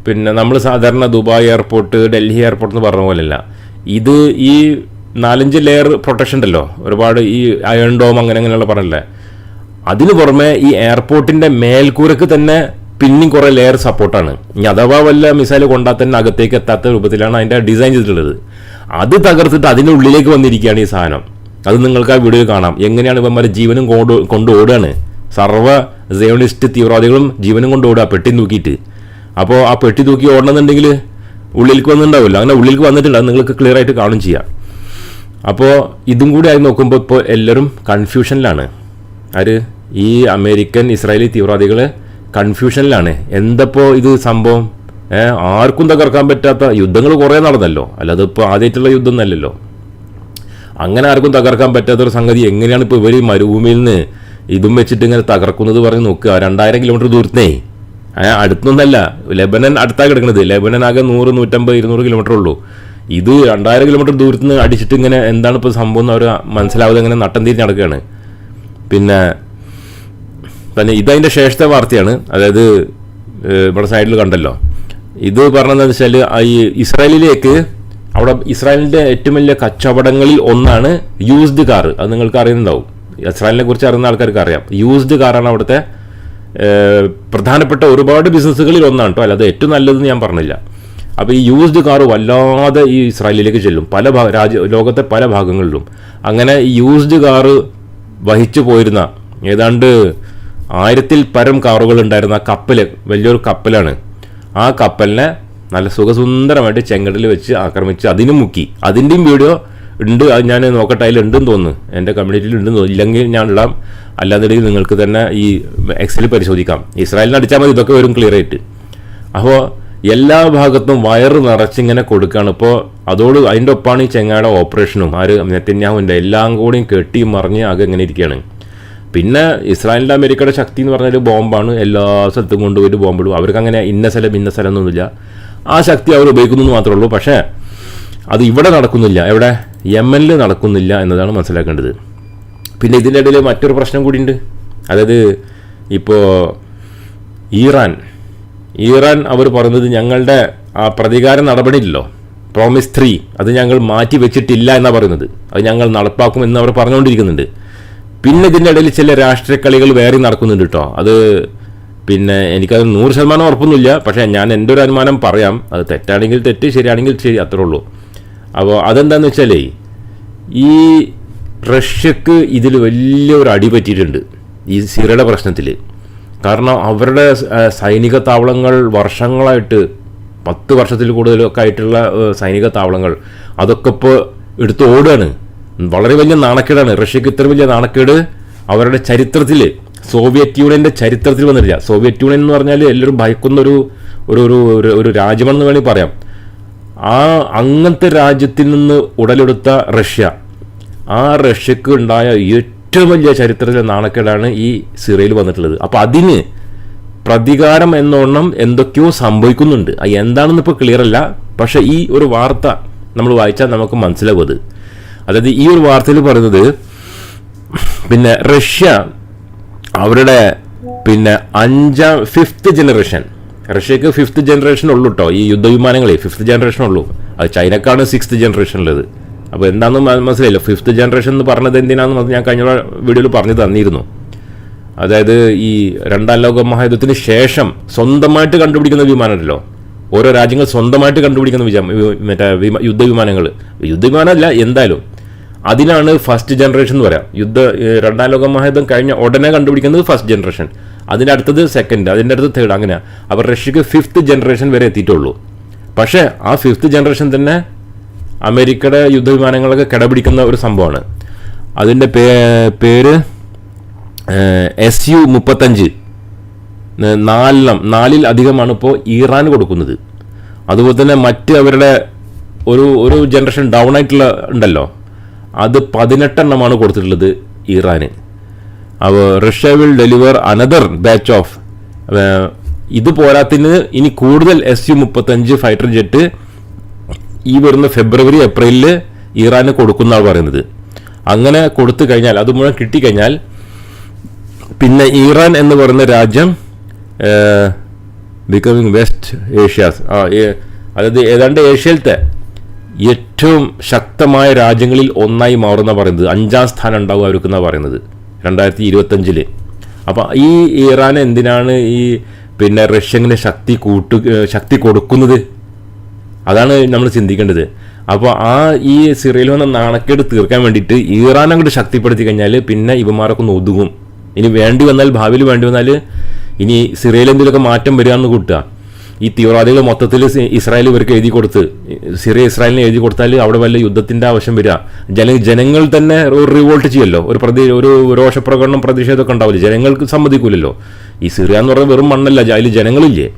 പിന്നെ നമ്മൾ സാധാരണ ദുബായ് എയർപോർട്ട് ഡൽഹി എയർപോർട്ട് എന്ന് പറഞ്ഞ പോലെയല്ല. ഇത് ഈ നാലഞ്ച് ലെയർ പ്രൊട്ടക്ഷൻ ഉണ്ടല്ലോ. ഒരുപാട് ഈ അയൺ ഡോം അങ്ങനെ അങ്ങനെയുള്ള പറഞ്ഞില്ലേ. അതിന് പുറമെ ഈ എയർപോർട്ടിന്റെ മേൽക്കൂരക്ക് തന്നെ പിന്നെയും കുറെ ലെയർ സപ്പോർട്ടാണ് ഇനി അഥവാ വല്ല മിസൈൽ കൊണ്ടാൽ തന്നെ അകത്തേക്ക് എത്താത്ത രൂപത്തിലാണ് അതിന്റെ ഡിസൈൻ ചെയ്തിട്ടുള്ളത്. അത് തകർത്തിട്ട് അതിന്റെ ഉള്ളിലേക്ക് വന്നിരിക്കുകയാണ് ഈ സാധനം. അത് നിങ്ങൾക്ക് ആ വീഡിയോ കാണാം. എങ്ങനെയാണ് ഇവന്മാരെ ജീവനും കൊണ്ട് കൊണ്ട് ഓടുകയാണ്. സർവ സേവനിസ്റ്റ് തീവ്രവാദികളും ജീവനും കൊണ്ട് ഓടുക പെട്ടി തൂക്കിയിട്ട്. അപ്പോൾ ആ പെട്ടി തൂക്കി ഓടണമെന്നുണ്ടെങ്കിൽ ഉള്ളിലേക്ക് വന്നിട്ടുണ്ടാവില്ല. അങ്ങനെ ഉള്ളിലേക്ക് വന്നിട്ടുണ്ട്. നിങ്ങൾക്ക് ക്ലിയർ ആയിട്ട് കാണും ചെയ്യാം. അപ്പോൾ ഇതും കൂടി ആയി നോക്കുമ്പോൾ ഇപ്പോൾ എല്ലാവരും കൺഫ്യൂഷനിലാണ് ആര്? ഈ അമേരിക്കൻ ഇസ്രായേലി തീവ്രവാദികൾ കൺഫ്യൂഷനിലാണ് എന്തപ്പോൾ ഇത് സംഭവം? ആർക്കും തകർക്കാൻ പറ്റാത്ത യുദ്ധങ്ങൾ കുറേ നടന്നല്ലോ. അല്ലാതെ ഇപ്പോൾ ആദ്യമായിട്ടുള്ള യുദ്ധം അല്ലല്ലോ അങ്ങനെ ആർക്കും തകർക്കാൻ പറ്റാത്തൊരു സംഗതി എങ്ങനെയാണ് ഇപ്പോൾ ഇവർ മരുഭൂമിയിൽ നിന്ന് ഇതും വെച്ചിട്ട് ഇങ്ങനെ തകർക്കുന്നത് പറഞ്ഞ് നോക്കുക? രണ്ടായിരം കിലോമീറ്റർ ദൂരത്തേ അടുത്തൊന്നല്ല. ലെബനൻ അടുത്താണ് കിടക്കുന്നത് ലെബനൻ ആകെ നൂറ് നൂറ്റമ്പത് ഇരുന്നൂറ് കിലോമീറ്റർ ഉള്ളൂ. ഇത് രണ്ടായിരം കിലോമീറ്റർ ദൂരത്ത് നിന്ന് അടിച്ചിട്ട് ഇങ്ങനെ എന്താണ് ഇപ്പോൾ സംഭവം എന്ന് അവർ മനസ്സിലാവാതെ ഇങ്ങനെ നട്ടം തിരിഞ്ഞ് നടക്കുകയാണ്. പിന്നെ പിന്നെ ഇതതിന്റെ ശേഷത്തെ വാർത്തയാണ്. അതായത് ഇവിടെ സൈഡിൽ കണ്ടല്ലോ. ഇത് പറഞ്ഞതെന്ന് വെച്ചാൽ ഈ ഇസ്രായേലിലേക്ക് അവിടെ ഇസ്രായേലിന്റെ ഏറ്റവും വലിയ കച്ചവടങ്ങളിൽ ഒന്നാണ് യൂസ്ഡ് കാർ അത് നിങ്ങൾക്ക് അറിയുന്നുണ്ടാവും. ഇസ്രായേലിനെ കുറിച്ച് അറിയുന്ന ആൾക്കാർക്ക് അറിയാം. യൂസ്ഡ് കാറാണ് അവിടുത്തെ പ്രധാനപ്പെട്ട ഒരുപാട് ബിസിനസ്സുകളിൽ ഒന്നാണ് കേട്ടോ അല്ലാതെ ഏറ്റവും നല്ലതെന്ന് ഞാൻ പറഞ്ഞില്ല. അപ്പോൾ ഈ യൂസ്ഡ് കാർ വല്ലാതെ ഈ ഇസ്രായേലിലേക്ക് ചെല്ലും. പല രാജ്യ ലോകത്തെ പല ഭാഗങ്ങളിലും. അങ്ങനെ ഈ യൂസ്ഡ് കാർ വഹിച്ചു പോയിരുന്ന ഏതാണ്ട് ആയിരത്തിൽ പരം കാറുകൾ ഉണ്ടായിരുന്ന ആ കപ്പൽ വലിയൊരു കപ്പലാണ്. ആ കപ്പലിനെ നല്ല സുഖസുന്ദരമായിട്ട് ചെങ്കടലിൽ വെച്ച് ആക്രമിച്ച് അതിനും മുക്കി. അതിന്റെയും വീഡിയോ ഉണ്ട് അത് ഞാൻ നോക്കട്ടെ അതിലുണ്ടെന്ന് തോന്നുന്നു. എന്റെ കമ്മ്യൂണിറ്റിയിൽ ഉണ്ടെന്ന് തോന്നുന്നു. ഇല്ലെങ്കിൽ ഞാൻ ഇടാം അല്ലാന്നുണ്ടെങ്കിൽ നിങ്ങൾക്ക് തന്നെ ഈ എക്സൽ പരിശോധിക്കാം. ഇസ്രായേലിന് അടിച്ചാൽ മതി ഇതൊക്കെ വരും ക്ലിയർ ആയിട്ട്. അപ്പോൾ എല്ലാ ഭാഗത്തും വയറ് നിറച്ചിങ്ങനെ കൊടുക്കുകയാണ്. ഇപ്പോൾ അതോട് അതിന്റെ ഒപ്പാണ് ഈ ചെങ്ങാടെ ഓപ്പറേഷനും ആര് നെത്തന്യാഹുവിന്റെ എല്ലാം കൂടിയും കെട്ടിയും മറിഞ്ഞ് ആകെ ഇങ്ങനെ ഇരിക്കുകയാണ്. പിന്നെ ഇസ്രായേലിന്റെ അമേരിക്കയുടെ ശക്തി എന്ന് പറഞ്ഞാൽ ബോംബാണ്. എല്ലാ സ്ഥലത്തും കൊണ്ടുപോയിട്ട് ബോംബിടും അവർക്ക് അങ്ങനെ ഇന്ന സ്ഥലം ഇന്ന സ്ഥലം എന്നൊന്നുമില്ല. ആ ശക്തി അവർ ഉപയോഗിക്കുന്നു എന്ന് മാത്രമേ ഉള്ളൂ. പക്ഷേ അത് ഇവിടെ നടക്കുന്നില്ല. എവിടെ? യമനിൽ നടക്കുന്നില്ല എന്നതാണ് മനസ്സിലാക്കേണ്ടത്. പിന്നെ ഇതിന്റെ ഇടയിൽ മറ്റൊരു പ്രശ്നം കൂടിയുണ്ട്. അതായത് ഇപ്പോൾ ഈറാൻ ഈറാൻ അവർ പറയുന്നത് ഞങ്ങളുടെ ആ പ്രതികാര നടപടിയില്ലല്ലോ. പ്രോമിസ് ത്രീ അത് ഞങ്ങൾ മാറ്റി വെച്ചിട്ടില്ല എന്നാണ് പറയുന്നത്. അത് ഞങ്ങൾ നടപ്പാക്കും എന്ന് അവർ പറഞ്ഞുകൊണ്ടിരിക്കുന്നുണ്ട്. പിന്നെ ഇതിന്റെ ഇടയിൽ ചില രാഷ്ട്രീയ കളികൾ വേറെ നടക്കുന്നുണ്ട് കേട്ടോ അത് പിന്നെ എനിക്കത് നൂറ് ശതമാനം ഉറപ്പൊന്നുമില്ല. പക്ഷേ ഞാൻ എന്റെ ഒരു അനുമാനം പറയാം. അത് തെറ്റാണെങ്കിൽ തെറ്റ് ശരിയാണെങ്കിൽ ശരി അത്രേ ഉള്ളൂ. അപ്പോൾ അതെന്താണെന്ന് വെച്ചാലേ ഈ റഷ്യക്ക് ഇതിൽ വലിയൊരു അടി പറ്റിയിട്ടുണ്ട് ഈ സിറയുടെ പ്രശ്നത്തിൽ. കാരണം അവരുടെ സൈനിക താവളങ്ങൾ വർഷങ്ങളായിട്ട് പത്ത് വർഷത്തിൽ കൂടുതലൊക്കെ ആയിട്ടുള്ള സൈനിക താവളങ്ങൾ അതൊക്കെ ഇപ്പോൾ എടുത്ത് ഓടുകയാണ്. വളരെ വലിയ നാണക്കേടാണ്. റഷ്യക്ക് ഇത്ര വലിയ നാണക്കേട് അവരുടെ ചരിത്രത്തിൽ സോവിയറ്റ് യൂണിയന്റെ ചരിത്രത്തിൽ വന്നിട്ടില്ല സോവിയറ്റ് യൂണിയൻ എന്ന് പറഞ്ഞാൽ എല്ലാവരും ഭയക്കുന്ന ഒരു ഒരു ഒരു ഒരു- രാജ്യമാണെന്ന് വേണമെങ്കിൽ പറയാം. ആ അങ്ങനത്തെ രാജ്യത്തിൽ നിന്ന് ഉടലെടുത്ത റഷ്യ. ആ റഷ്യക്ക് ഉണ്ടായ ഏറ്റവും വലിയ ചരിത്രത്തിലെ നാണക്കേടാണ് ഈ സിറയിൽ വന്നിട്ടുള്ളത്. അപ്പോൾ അതിന് പ്രതികാരം എന്നോണം എന്തൊക്കെയോ സംഭവിക്കുന്നുണ്ട്. അത് എന്താണെന്ന് ഇപ്പോൾ ക്ലിയർ അല്ല. പക്ഷേ ഈ ഒരു വാർത്ത നമ്മൾ വായിച്ചാൽ നമുക്ക് മനസ്സിലാവും അതായത് ഈ ഒരു വാർത്തയിൽ പറയുന്നത് പിന്നെ റഷ്യ അവരുടെ പിന്നെ അഞ്ചാം ഫിഫ്ത്ത് ജനറേഷൻ റഷ്യക്ക് ഫിഫ്ത്ത് ജനറേഷൻ ഉള്ളൂ കേട്ടോ ഈ യുദ്ധവിമാനങ്ങളെ ഫിഫ്ത്ത് ജനറേഷൻ ഉള്ളൂ. അത് ചൈനക്കാണ് സിക്സ്ത് ജനറേഷൻ ഉള്ളത്. അപ്പോൾ എന്താണെന്ന് മനസ്സിലായില്ല? ഫിഫ്ത്ത് ജനറേഷൻ എന്ന് പറഞ്ഞത് എന്തിനാണെന്ന് ഞാൻ കഴിഞ്ഞ വീഡിയോയിൽ പറഞ്ഞു തന്നിരുന്നു. അതായത് ഈ രണ്ടാം ലോക മഹായുദ്ധത്തിന് ശേഷം സ്വന്തമായിട്ട് കണ്ടുപിടിക്കുന്ന വിമാനമല്ലോ ഓരോ രാജ്യങ്ങൾ സ്വന്തമായിട്ട് കണ്ടുപിടിക്കുന്ന വിജ മറ്റേ വിമ യുദ്ധവിമാനങ്ങൾ. യുദ്ധവിമാനമല്ല എന്തായാലും. അതിനാണ് ഫസ്റ്റ് ജനറേഷൻ എന്ന് പറയാം. യുദ്ധ രണ്ടാം ലോക മഹായുദ്ധം കഴിഞ്ഞ ഉടനെ കണ്ടുപിടിക്കുന്നത് ഫസ്റ്റ് ജനറേഷൻ അതിന്റെ അടുത്തത് സെക്കൻഡ് അതിന്റെ അടുത്ത് തേർഡ് അങ്ങനെ അപ്പോൾ റഷ്യക്ക് ഫിഫ്ത്ത് ജനറേഷൻ വരെ എത്തിയിട്ടുള്ളൂ. പക്ഷേ ആ ഫിഫ്ത്ത് ജനറേഷൻ തന്നെ അമേരിക്കയുടെ യുദ്ധവിമാനങ്ങളൊക്കെ കിടപിടിക്കുന്ന ഒരു സംഭവമാണ്. അതിന്റെ പേ പേര് എസ് യു മുപ്പത്തഞ്ച്. നാലെണ്ണം നാലിൽ അധികമാണ് ഇപ്പോൾ ഇറാൻ കൊടുക്കുന്നത്. അതുപോലെ തന്നെ മറ്റ് അവരുടെ ഒരു ഒരു ജനറേഷൻ ഡൗൺ ആയിട്ടുള്ള ഉണ്ടല്ലോ. അത് പതിനെട്ടെണ്ണമാണ് കൊടുത്തിട്ടുള്ളത് ഇറാന്. അപ്പോൾ Russia will deliver another batch of ഇത് പോരാത്തിന് ഇനി കൂടുതൽ എസ് യു മുപ്പത്തഞ്ച് ഫൈറ്റർ ജെറ്റ് ഈ വരുന്ന ഫെബ്രുവരി ഏപ്രിലിൽ ഇറാന് കൊടുക്കുന്നതാണ് പറയുന്നത്. അങ്ങനെ കൊടുത്തു കഴിഞ്ഞാൽ അത് മുഴുവൻ കിട്ടിക്കഴിഞ്ഞാൽ പിന്നെ ഇറാൻ എന്ന് പറയുന്ന രാജ്യം ബിക്കമിങ് വെസ്റ്റ് ഏഷ്യാസ് അതായത് ഏതാണ്ട് ഏഷ്യയിലത്തെ ഏറ്റവും ശക്തമായ രാജ്യങ്ങളിൽ ഒന്നായി മാറുന്ന പറയുന്നത് അഞ്ചാം സ്ഥാനം ഉണ്ടാവും അവർക്ക് എന്നാണ് പറയുന്നത് രണ്ടായിരത്തി ഇരുപത്തഞ്ചിൽ അപ്പം ഈ ഇറാൻ എന്തിനാണ് ഈ പിന്നെ റഷ്യങ്ങനെ ശക്തി കൂട്ടു ശക്തി കൊടുക്കുന്നത്? അതാണ് നമ്മൾ ചിന്തിക്കേണ്ടത്. അപ്പോൾ ആ ഈ സിറിയയിൽ വന്ന നാണക്കേട് തീർക്കാൻ വേണ്ടിയിട്ട് ഇറാൻ അങ്ങോട്ട് ശക്തിപ്പെടുത്തി കഴിഞ്ഞാൽ പിന്നെ ഇവന്മാരൊക്കെ ഒന്ന് ഒതുങ്ങും. ഇനി വേണ്ടി വന്നാൽ ഭാവിയിൽ വേണ്ടി വന്നാൽ ഇനി സിറിയയിൽ എന്തെങ്കിലുമൊക്കെ മാറ്റം വരിക എന്ന് കൂട്ടുക. ഈ തീവ്രവാദികൾ മൊത്തത്തിൽ ഇസ്രായേൽ ഇവർക്ക് എഴുതി കൊടുത്ത്. സിറിയ ഇസ്രായേലിന് എഴുതി കൊടുത്താൽ അവിടെ വല്ല യുദ്ധത്തിന്റെ ആവശ്യം വരിക. ജന ജനങ്ങൾ തന്നെ ഒരു റിവോൾട്ട് ചെയ്യല്ലോ ഒരു പ്രതി ഒരു രോഷപ്രകടനം പ്രതിഷേധമൊക്കെ ഉണ്ടാവില്ല? ജനങ്ങൾക്ക് സമ്മതിക്കൂലല്ലോ. ഈ സിറിയ എന്ന് പറഞ്ഞാൽ വെറും മണ്ണല്ല. അതിൽ ജനങ്ങളില്ലേ.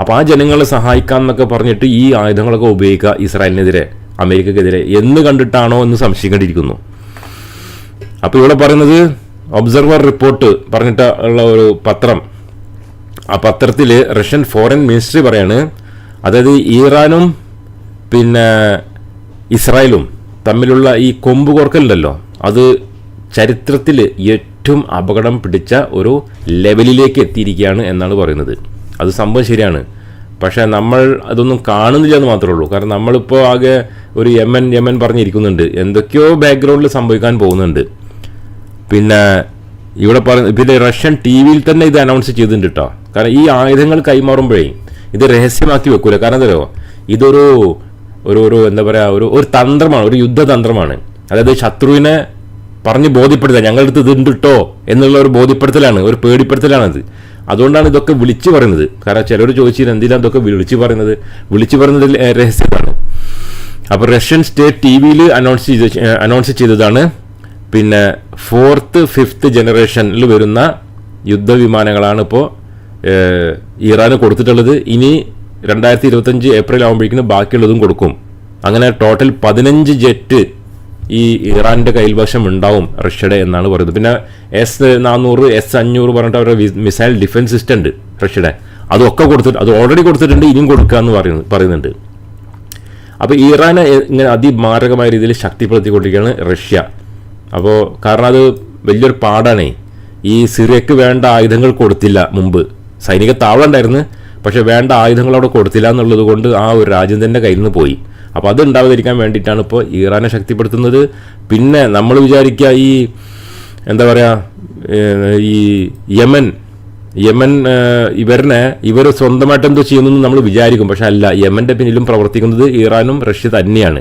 അപ്പോൾ ആ ജനങ്ങളെ സഹായിക്കാം എന്നൊക്കെ പറഞ്ഞിട്ട് ഈ ആയുധങ്ങളൊക്കെ ഉപയോഗിക്കുക ഇസ്രായേലിനെതിരെ അമേരിക്കക്കെതിരെ എന്ന് കണ്ടിട്ടാണോ എന്ന് സംശയിക്കേണ്ടിയിരിക്കുന്നു. അപ്പോൾ ഇവിടെ പറയുന്നത് ഒബ്സർവർ റിപ്പോർട്ട് പറഞ്ഞിട്ടുള്ള ഒരു പത്രം. ആ പത്രത്തിൽ റഷ്യൻ ഫോറിൻ മിനിസ്ട്രി പറയാണ് അതായത് ഇറാനും പിന്നെ ഇസ്രായേലും തമ്മിലുള്ള ഈ കൊമ്പ് കോർക്കലുണ്ടല്ലോ അത് ചരിത്രത്തിൽ ഏറ്റവും അപകടം പിടിച്ച ഒരു ലെവലിലേക്ക് എത്തിയിരിക്കുകയാണ് എന്നാണ് പറയുന്നത്. അത് സംഭവം ശരിയാണ്. പക്ഷേ നമ്മൾ അതൊന്നും കാണുന്നില്ല എന്ന് മാത്രമേ ഉള്ളൂ. കാരണം നമ്മളിപ്പോൾ ആകെ ഒരു യമൻ യമൻ പറഞ്ഞിരിക്കുന്നുണ്ട്. എന്തൊക്കെയോ ബാക്ക്ഗ്രൗണ്ടിൽ സംഭവിക്കാൻ പോകുന്നുണ്ട്. പിന്നെ ഇവിടെ പറഞ്ഞ പിന്നെ റഷ്യൻ ടി വിയിൽ തന്നെ ഇത് അനൗൺസ് ചെയ്തിട്ടുണ്ട് കേട്ടോ കാരണം ഈ ആയുധങ്ങൾ കൈമാറുമ്പോഴേ ഇത് രഹസ്യമാക്കി വെക്കൂല. കാരണം എന്താ ഇതൊരു ഒരു ഒരു എന്താ പറയുക ഒരു ഒരു തന്ത്രമാണ് ഒരു യുദ്ധതന്ത്രമാണ്. അതായത് ശത്രുവിനെ പറഞ്ഞ് ബോധ്യപ്പെടുത്തുക ഞങ്ങളുടെ അടുത്ത് ഇതുണ്ട് കേട്ടോ എന്നുള്ള ഒരു ബോധ്യപ്പെടുത്തലാണ് ഒരു പേടിപ്പെടുത്തലാണത്. അതുകൊണ്ടാണ് ഇതൊക്കെ വിളിച്ചു പറയുന്നത്. കാരണം ചിലർ ചോദിച്ചിരുന്നു എന്തിനാണ് ഇതൊക്കെ വിളിച്ചു പറയുന്നത്? വിളിച്ചു പറയുന്നത് രഹസ്യമാണ്. അപ്പോൾ റഷ്യൻ സ്റ്റേറ്റ് ടി വിയിൽ അനൗൺസ് ചെയ്ത് അനൗൺസ് ചെയ്തതാണ് പിന്നെ ഫോർത്ത് ഫിഫ്ത്ത് ജനറേഷനിൽ വരുന്ന യുദ്ധവിമാനങ്ങളാണ് ഇപ്പോൾ ഇറാന് കൊടുത്തിട്ടുള്ളത് ഇനി രണ്ടായിരത്തി ഇരുപത്തഞ്ച് ഏപ്രിൽ ആകുമ്പോഴേക്കും ബാക്കിയുള്ളതും കൊടുക്കും. അങ്ങനെ ടോട്ടൽ പതിനഞ്ച് ജെറ്റ് ഈ ഇറാന്റെ കൈവശം ഉണ്ടാവും റഷ്യയുടെ എന്നാണ് പറയുന്നത്. പിന്നെ എസ് നാനൂറ് എസ് അഞ്ഞൂറ് പറഞ്ഞിട്ട് അവരുടെ മിസൈൽ ഡിഫൻസ് സിസ്റ്റം ഉണ്ട് റഷ്യയുടെ. അതൊക്കെ കൊടുത്തിട്ട് അത് ഓൾറെഡി കൊടുത്തിട്ടുണ്ട് ഇനിയും കൊടുക്കുക എന്ന് പറയുന്നു പറയുന്നുണ്ട്. അപ്പോൾ ഇറാനെ ഇങ്ങനെ അതിമാരകമായ രീതിയിൽ ശക്തിപ്പെടുത്തിക്കൊണ്ടിരിക്കുകയാണ് റഷ്യ. അപ്പോൾ കാരണം അത് വലിയൊരു പാടാണേ. ഈ സിറിയക്ക് വേണ്ട ആയുധങ്ങൾ കൊടുത്തില്ല മുമ്പ്. സൈനിക താവളം ഉണ്ടായിരുന്നു പക്ഷേ വേണ്ട ആയുധങ്ങൾ അവിടെ കൊടുത്തില്ല എന്നുള്ളത് കൊണ്ട് ആ ഒരു രാജ്യം തന്നെ കയ്യിൽ നിന്ന് പോയി. അപ്പോൾ അത് ഉണ്ടാവാതിരിക്കാൻ വേണ്ടിയിട്ടാണ് ഇപ്പോൾ ഇറാനെ ശക്തിപ്പെടുത്തുന്നത്. പിന്നെ നമ്മൾ വിചാരിക്കുക ഈ എന്താ പറയുക ഈ യമൻ യമൻ ഇവരെ ഇവർ സ്വന്തമായിട്ട് എന്തോ ചെയ്യുന്നു നമ്മൾ വിചാരിക്കും. പക്ഷെ അല്ല യമന്റെ പിന്നിലും പ്രവർത്തിക്കുന്നത് ഇറാനും റഷ്യ തന്നെയാണ്.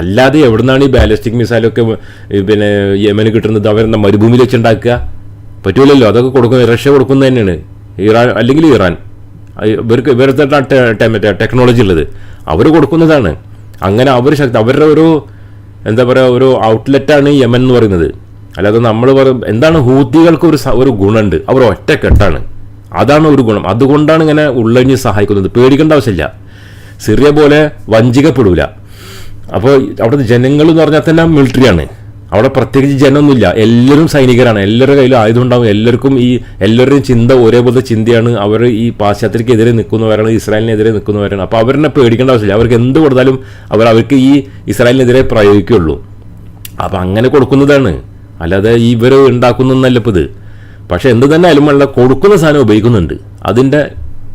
അല്ലാതെ എവിടുന്നാണ് ഈ ബാലിസ്റ്റിക് മിസൈലൊക്കെ പിന്നെ യമന് കിട്ടുന്നത്? അവരെന്താ മരുഭൂമിയിൽ വെച്ചുണ്ടാക്കുക? പറ്റൂലല്ലോ. അതൊക്കെ കൊടുക്കുന്നത് റഷ്യ കൊടുക്കുന്നത് തന്നെയാണ്. ഇറാൻ അല്ലെങ്കിൽ ഇറാൻ. ഇവർക്ക് ഇവരുടെ ടെക്നോളജി ഉള്ളത്. അവർ കൊടുക്കുന്നതാണ്. അങ്ങനെ അവർ ശക്തി അവരുടെ ഒരു എന്താ പറയുക ഒരു ഔട്ട്ലെറ്റാണ് യമൻ എന്ന് പറയുന്നത്. അല്ലാതെ നമ്മൾ പറയും എന്താണ് ഹൂത്തികൾക്ക് ഒരു ഒരു ഗുണമുണ്ട്? അവർ ഒറ്റക്കെട്ടാണ്. അതാണ് ഒരു ഗുണം. അതുകൊണ്ടാണ് ഇങ്ങനെ ഉള്ളഴിഞ്ഞ് സഹായിക്കുന്നത്. പേടിക്കേണ്ട ആവശ്യമില്ല. സിറിയ പോലെ വഞ്ചിക്കപ്പെടില്ല അപ്പോൾ അവിടുത്തെ ജനങ്ങൾ എന്ന് പറഞ്ഞാൽ തന്നെ മിലിറ്ററിയാണ് അവിടെ പ്രത്യേകിച്ച് ജനമൊന്നുമില്ല. എല്ലാവരും സൈനികരാണ്. എല്ലാവരുടെ കയ്യിലും ആയുധം ഉണ്ടാവും എല്ലാവർക്കും ഈ എല്ലാവരുടെയും ചിന്ത ഒരേപോലത്തെ ചിന്തയാണ്. അവർ ഈ പാശ്ചാത്യക്കെതിരെ നിൽക്കുന്നവരാണ് ഇസ്രായേലിനെതിരെ നിൽക്കുന്നവരാണ്. അപ്പോൾ അവരെന്നെ പേടിക്കേണ്ട ആവശ്യമില്ല. അവർക്ക് എന്ത് കൊടുത്താലും അവർ അവർക്ക് ഈ ഇസ്രായേലിനെതിരെ പ്രയോഗിക്കുള്ളൂ അപ്പം അങ്ങനെ കൊടുക്കുന്നതാണ്. അല്ലാതെ ഇവർ ഉണ്ടാക്കുന്നല്ല ഇപ്പോൾ ഇത്. പക്ഷേ എന്ത് തന്നെ ആയാലും കൊടുക്കുന്ന സാധനം ഉപയോഗിക്കുന്നുണ്ട്. അതിന്റെ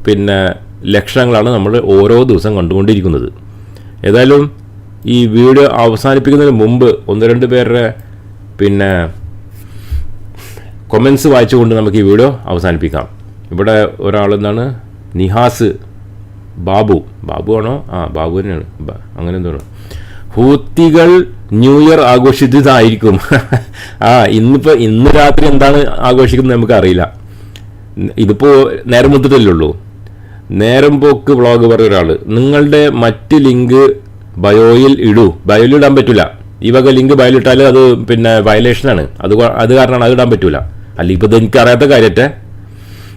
പിന്നെ ലക്ഷണങ്ങളാണ് നമ്മൾ ഓരോ ദിവസം കണ്ടുകൊണ്ടിരിക്കുന്നത്. ഏതായാലും ഈ വീഡിയോ അവസാനിപ്പിക്കുന്നതിന് മുമ്പ് ഒന്ന് രണ്ട് പേരുടെ പിന്നെ കൊമൻസ് വായിച്ചുകൊണ്ട് നമുക്ക് ഈ വീഡിയോ അവസാനിപ്പിക്കാം. ഇവിടെ ഒരാൾ എന്താണ്? നിഹാസ് ബാബു. ബാബു ആണോ? ആ ബാബു തന്നെയാണ്. അങ്ങനെ എന്തോ ഹൂത്തികൾ ന്യൂ ഇയർ ആഘോഷിച്ചതായിരിക്കും. ആ ഇന്നിപ്പോൾ ഇന്ന് രാത്രി എന്താണ് ആഘോഷിക്കുന്നത് നമുക്ക് അറിയില്ല. ഇതിപ്പോൾ നേരം മുത്തിട്ടല്ലേ ഉള്ളൂ. നേരം പോക്ക് വ്ളോഗ് പറഞ്ഞ ഒരാൾ നിങ്ങളുടെ മറ്റ് ലിങ്ക് ബയോയിൽ ഇടൂ. ബയോയിൽ ഇടാൻ പറ്റില്ല ഈ വക ലിങ്ക് ബയോയിൽ ഇട്ടാൽ അത് പിന്നെ വയലേഷനാണ് അത് അത് കാരണമാണ് അത് ഇടാൻ പറ്റില്ല അല്ല ഇപ്പോൾ ഇത് എനിക്കറിയാത്ത കാര്യത്തെ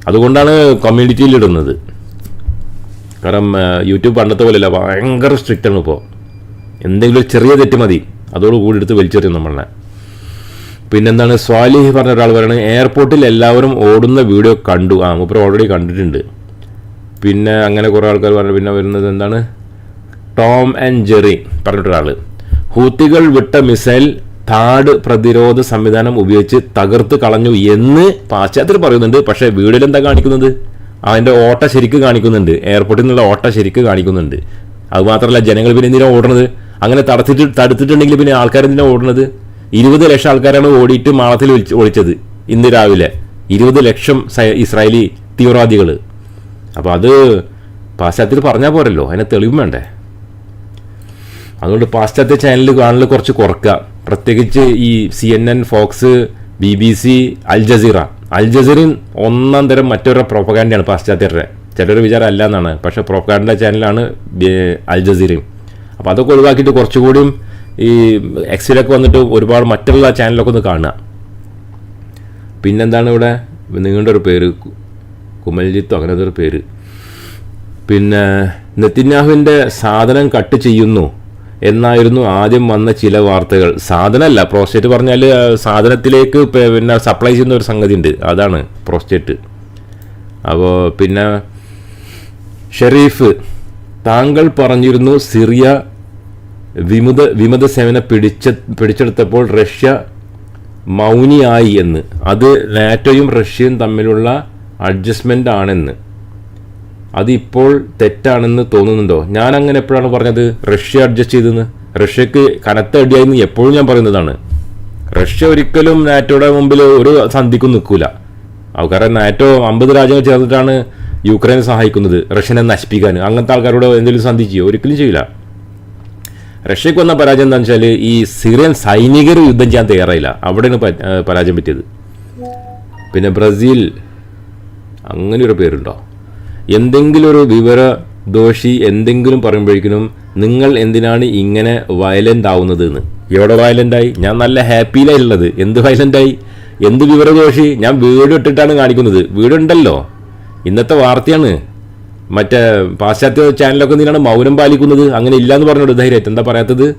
അതുകൊണ്ടാണ് കമ്മ്യൂണിറ്റിയിൽ ഇടുന്നത്. കാരണം യൂട്യൂബ് പണ്ടത്തെ പോലെയല്ല ഭയങ്കര സ്ട്രിക്റ്റ് ആണ് ഇപ്പോൾ എന്തെങ്കിലും ചെറിയ തെറ്റ് മതി. അതോട് കൂടി എടുത്ത് വലിച്ചെറിയും നമ്മളെ. പിന്നെന്താണ് സ്വാലിഹ് പറഞ്ഞ ഒരാൾ പറയുന്നത് എയർപോർട്ടിൽ എല്ലാവരും ഓടുന്ന വീഡിയോ കണ്ടു. ആ മൂപ്പർ ഓൾറെഡി കണ്ടിട്ടുണ്ട്. പിന്നെ അങ്ങനെ കുറേ ആൾക്കാർ പറഞ്ഞു പിന്നെ വരുന്നത് എന്താണ്? ടോം ആൻഡ് ജെറി പറഞ്ഞിട്ടൊരാൾ ഹൂത്തികൾ വിട്ട മിസൈൽ താട് പ്രതിരോധ സംവിധാനം ഉപയോഗിച്ച് തകർത്ത് കളഞ്ഞു എന്ന് പാശ്ചാത്യർ പറയുന്നുണ്ട്. പക്ഷേ വീടിലെന്താ കാണിക്കുന്നത്? അതിന്റെ ഓട്ട ശരിക്ക് കാണിക്കുന്നുണ്ട്. എയർപോർട്ടിൽ നിന്നുള്ള ഓട്ട ശരിക്ക് കാണിക്കുന്നുണ്ട്. അതുമാത്രമല്ല ജനങ്ങൾ പിന്നെ എന്തിനാണ് ഓടുന്നത്? അങ്ങനെ തടത്തിട്ട് തടുത്തിട്ടുണ്ടെങ്കിൽ പിന്നെ ആൾക്കാർ എന്തിനാണ് ഓടുന്നത്? ഇരുപത് ലക്ഷം ആൾക്കാരാണ് ഓടിയിട്ട് മാളത്തിൽ ഒളിച്ചത് ഇന്ന് രാവിലെ. ഇരുപത് ലക്ഷം ഇസ്രായേലി തീവ്രവാദികൾ അപ്പോൾ അത് പാശ്ചാത്യത്തിൽ പറഞ്ഞാൽ പോരല്ലോ. അതിനെ തെളിവും വേണ്ടേ? അതുകൊണ്ട് പാശ്ചാത്യ ചാനൽ കാണൽ കുറച്ച് കുറക്കുക പ്രത്യേകിച്ച് ഈ C N N Fox B B C Al Jazeera Al ജസീറിൻ ഒന്നാം തരം മറ്റൊരു പ്രൊപ്പഗാൻഡയാണ് പാശ്ചാത്യരുടെ. ചിലർ വിചാരം അല്ല എന്നാണ് പക്ഷേ പ്രൊപ്പഗാൻഡ ചാനലാണ് അൽ ജസീറയും അപ്പോൾ അതൊക്കെ ഒഴിവാക്കിയിട്ട് കുറച്ചുകൂടിയും ഈ എക്സിലൊക്കെ വന്നിട്ട് ഒരുപാട് മറ്റുള്ള ചാനലൊക്കെ ഒന്ന് കാണുക. പിന്നെന്താണ് ഇവിടെ? നിങ്ങളുടെ ഒരു പേര് കുമൽജിത്തോ അങ്ങനത്തെ ഒരു പേര്. പിന്നെ നെത്തിന്യാഹുവിന്റെ സാധനം കട്ട് ചെയ്യുന്നു. എന്നായിരുന്നു ആദ്യം വന്ന ചില വാർത്തകൾ. സാധനമല്ല പ്രോസ്റ്റേറ്റ് പറഞ്ഞാൽ സാധനത്തിലേക്ക് പിന്നെ സപ്ലൈ ചെയ്യുന്ന ഒരു സംഗതി ഉണ്ട് അതാണ് പ്രോസ്റ്റേറ്റ് അപ്പോൾ പിന്നെ ഷെറീഫ് താങ്കൾ പറഞ്ഞിരുന്നു സിറിയ വിമുത വിമത സേവന പിടിച്ച പിടിച്ചെടുത്തപ്പോൾ റഷ്യ മൗനിയായി എന്ന്. അത് നാറ്റോയും റഷ്യയും തമ്മിലുള്ള അഡ്ജസ്റ്റ്മെന്റ് ആണെന്ന്. അതിപ്പോൾ തെറ്റാണെന്ന് തോന്നുന്നുണ്ടോ? ഞാൻ അങ്ങനെ എപ്പോഴാണ് പറഞ്ഞത്? റഷ്യ അഡ്ജസ്റ്റ് ചെയ്തെന്ന് റഷ്യക്ക് കനത്ത അടിയായെന്ന് എപ്പോഴും ഞാൻ പറയുന്നതാണ്. റഷ്യ ഒരിക്കലും നാറ്റോയുടെ മുമ്പിൽ ഒരു സന്ധിക്കും നിൽക്കൂല. അത് കാരണം നാറ്റോ അമ്പത് രാജ്യങ്ങൾ ചേർന്നിട്ടാണ് യുക്രൈനെ സഹായിക്കുന്നത് റഷ്യനെ നശിപ്പിക്കാൻ. അങ്ങനത്തെ ആൾക്കാരോട് എന്തെങ്കിലും സന്ധി ചെയ്യുമോ ഒരിക്കലും ചെയ്യില്ല. റഷ്യക്ക് വന്ന പരാജയം എന്താണെന്ന് വെച്ചാൽ ഈ സിറിയൻ സൈനികർ യുദ്ധം ചെയ്യാൻ തയ്യാറായില്ല. അവിടെയാണ് പരാജയം പറ്റിയത്. പിന്നെ ബ്രസീൽ അങ്ങനെ ഒരു പേരുണ്ടോ? എന്തെങ്കിലും ഒരു വിവര ദോഷി എന്തെങ്കിലും പറയുമ്പോഴേക്കും നിങ്ങൾ എന്തിനാണ് ഇങ്ങനെ വയലന്റ് ആവുന്നത് എന്ന് എവിടെ വയലന്റായി ഞാൻ നല്ല ഹാപ്പിയിലായുള്ളത് എന്ത് വയലന്റായി എന്ത് വിവരദോഷി ഞാൻ വീട് ഇട്ടിട്ടാണ് കാണിക്കുന്നത്. വീടുണ്ടല്ലോ. ഇന്നത്തെ വാർത്തയാണ്. മറ്റേ പാശ്ചാത്യ ചാനലൊക്കെ എന്തിനാണ് മൗനം പാലിക്കുന്നത്? അങ്ങനെ ഇല്ലയെന്ന് പറഞ്ഞോട് ധൈര്യമായിട്ട്. എന്താ പറയാത്തത്?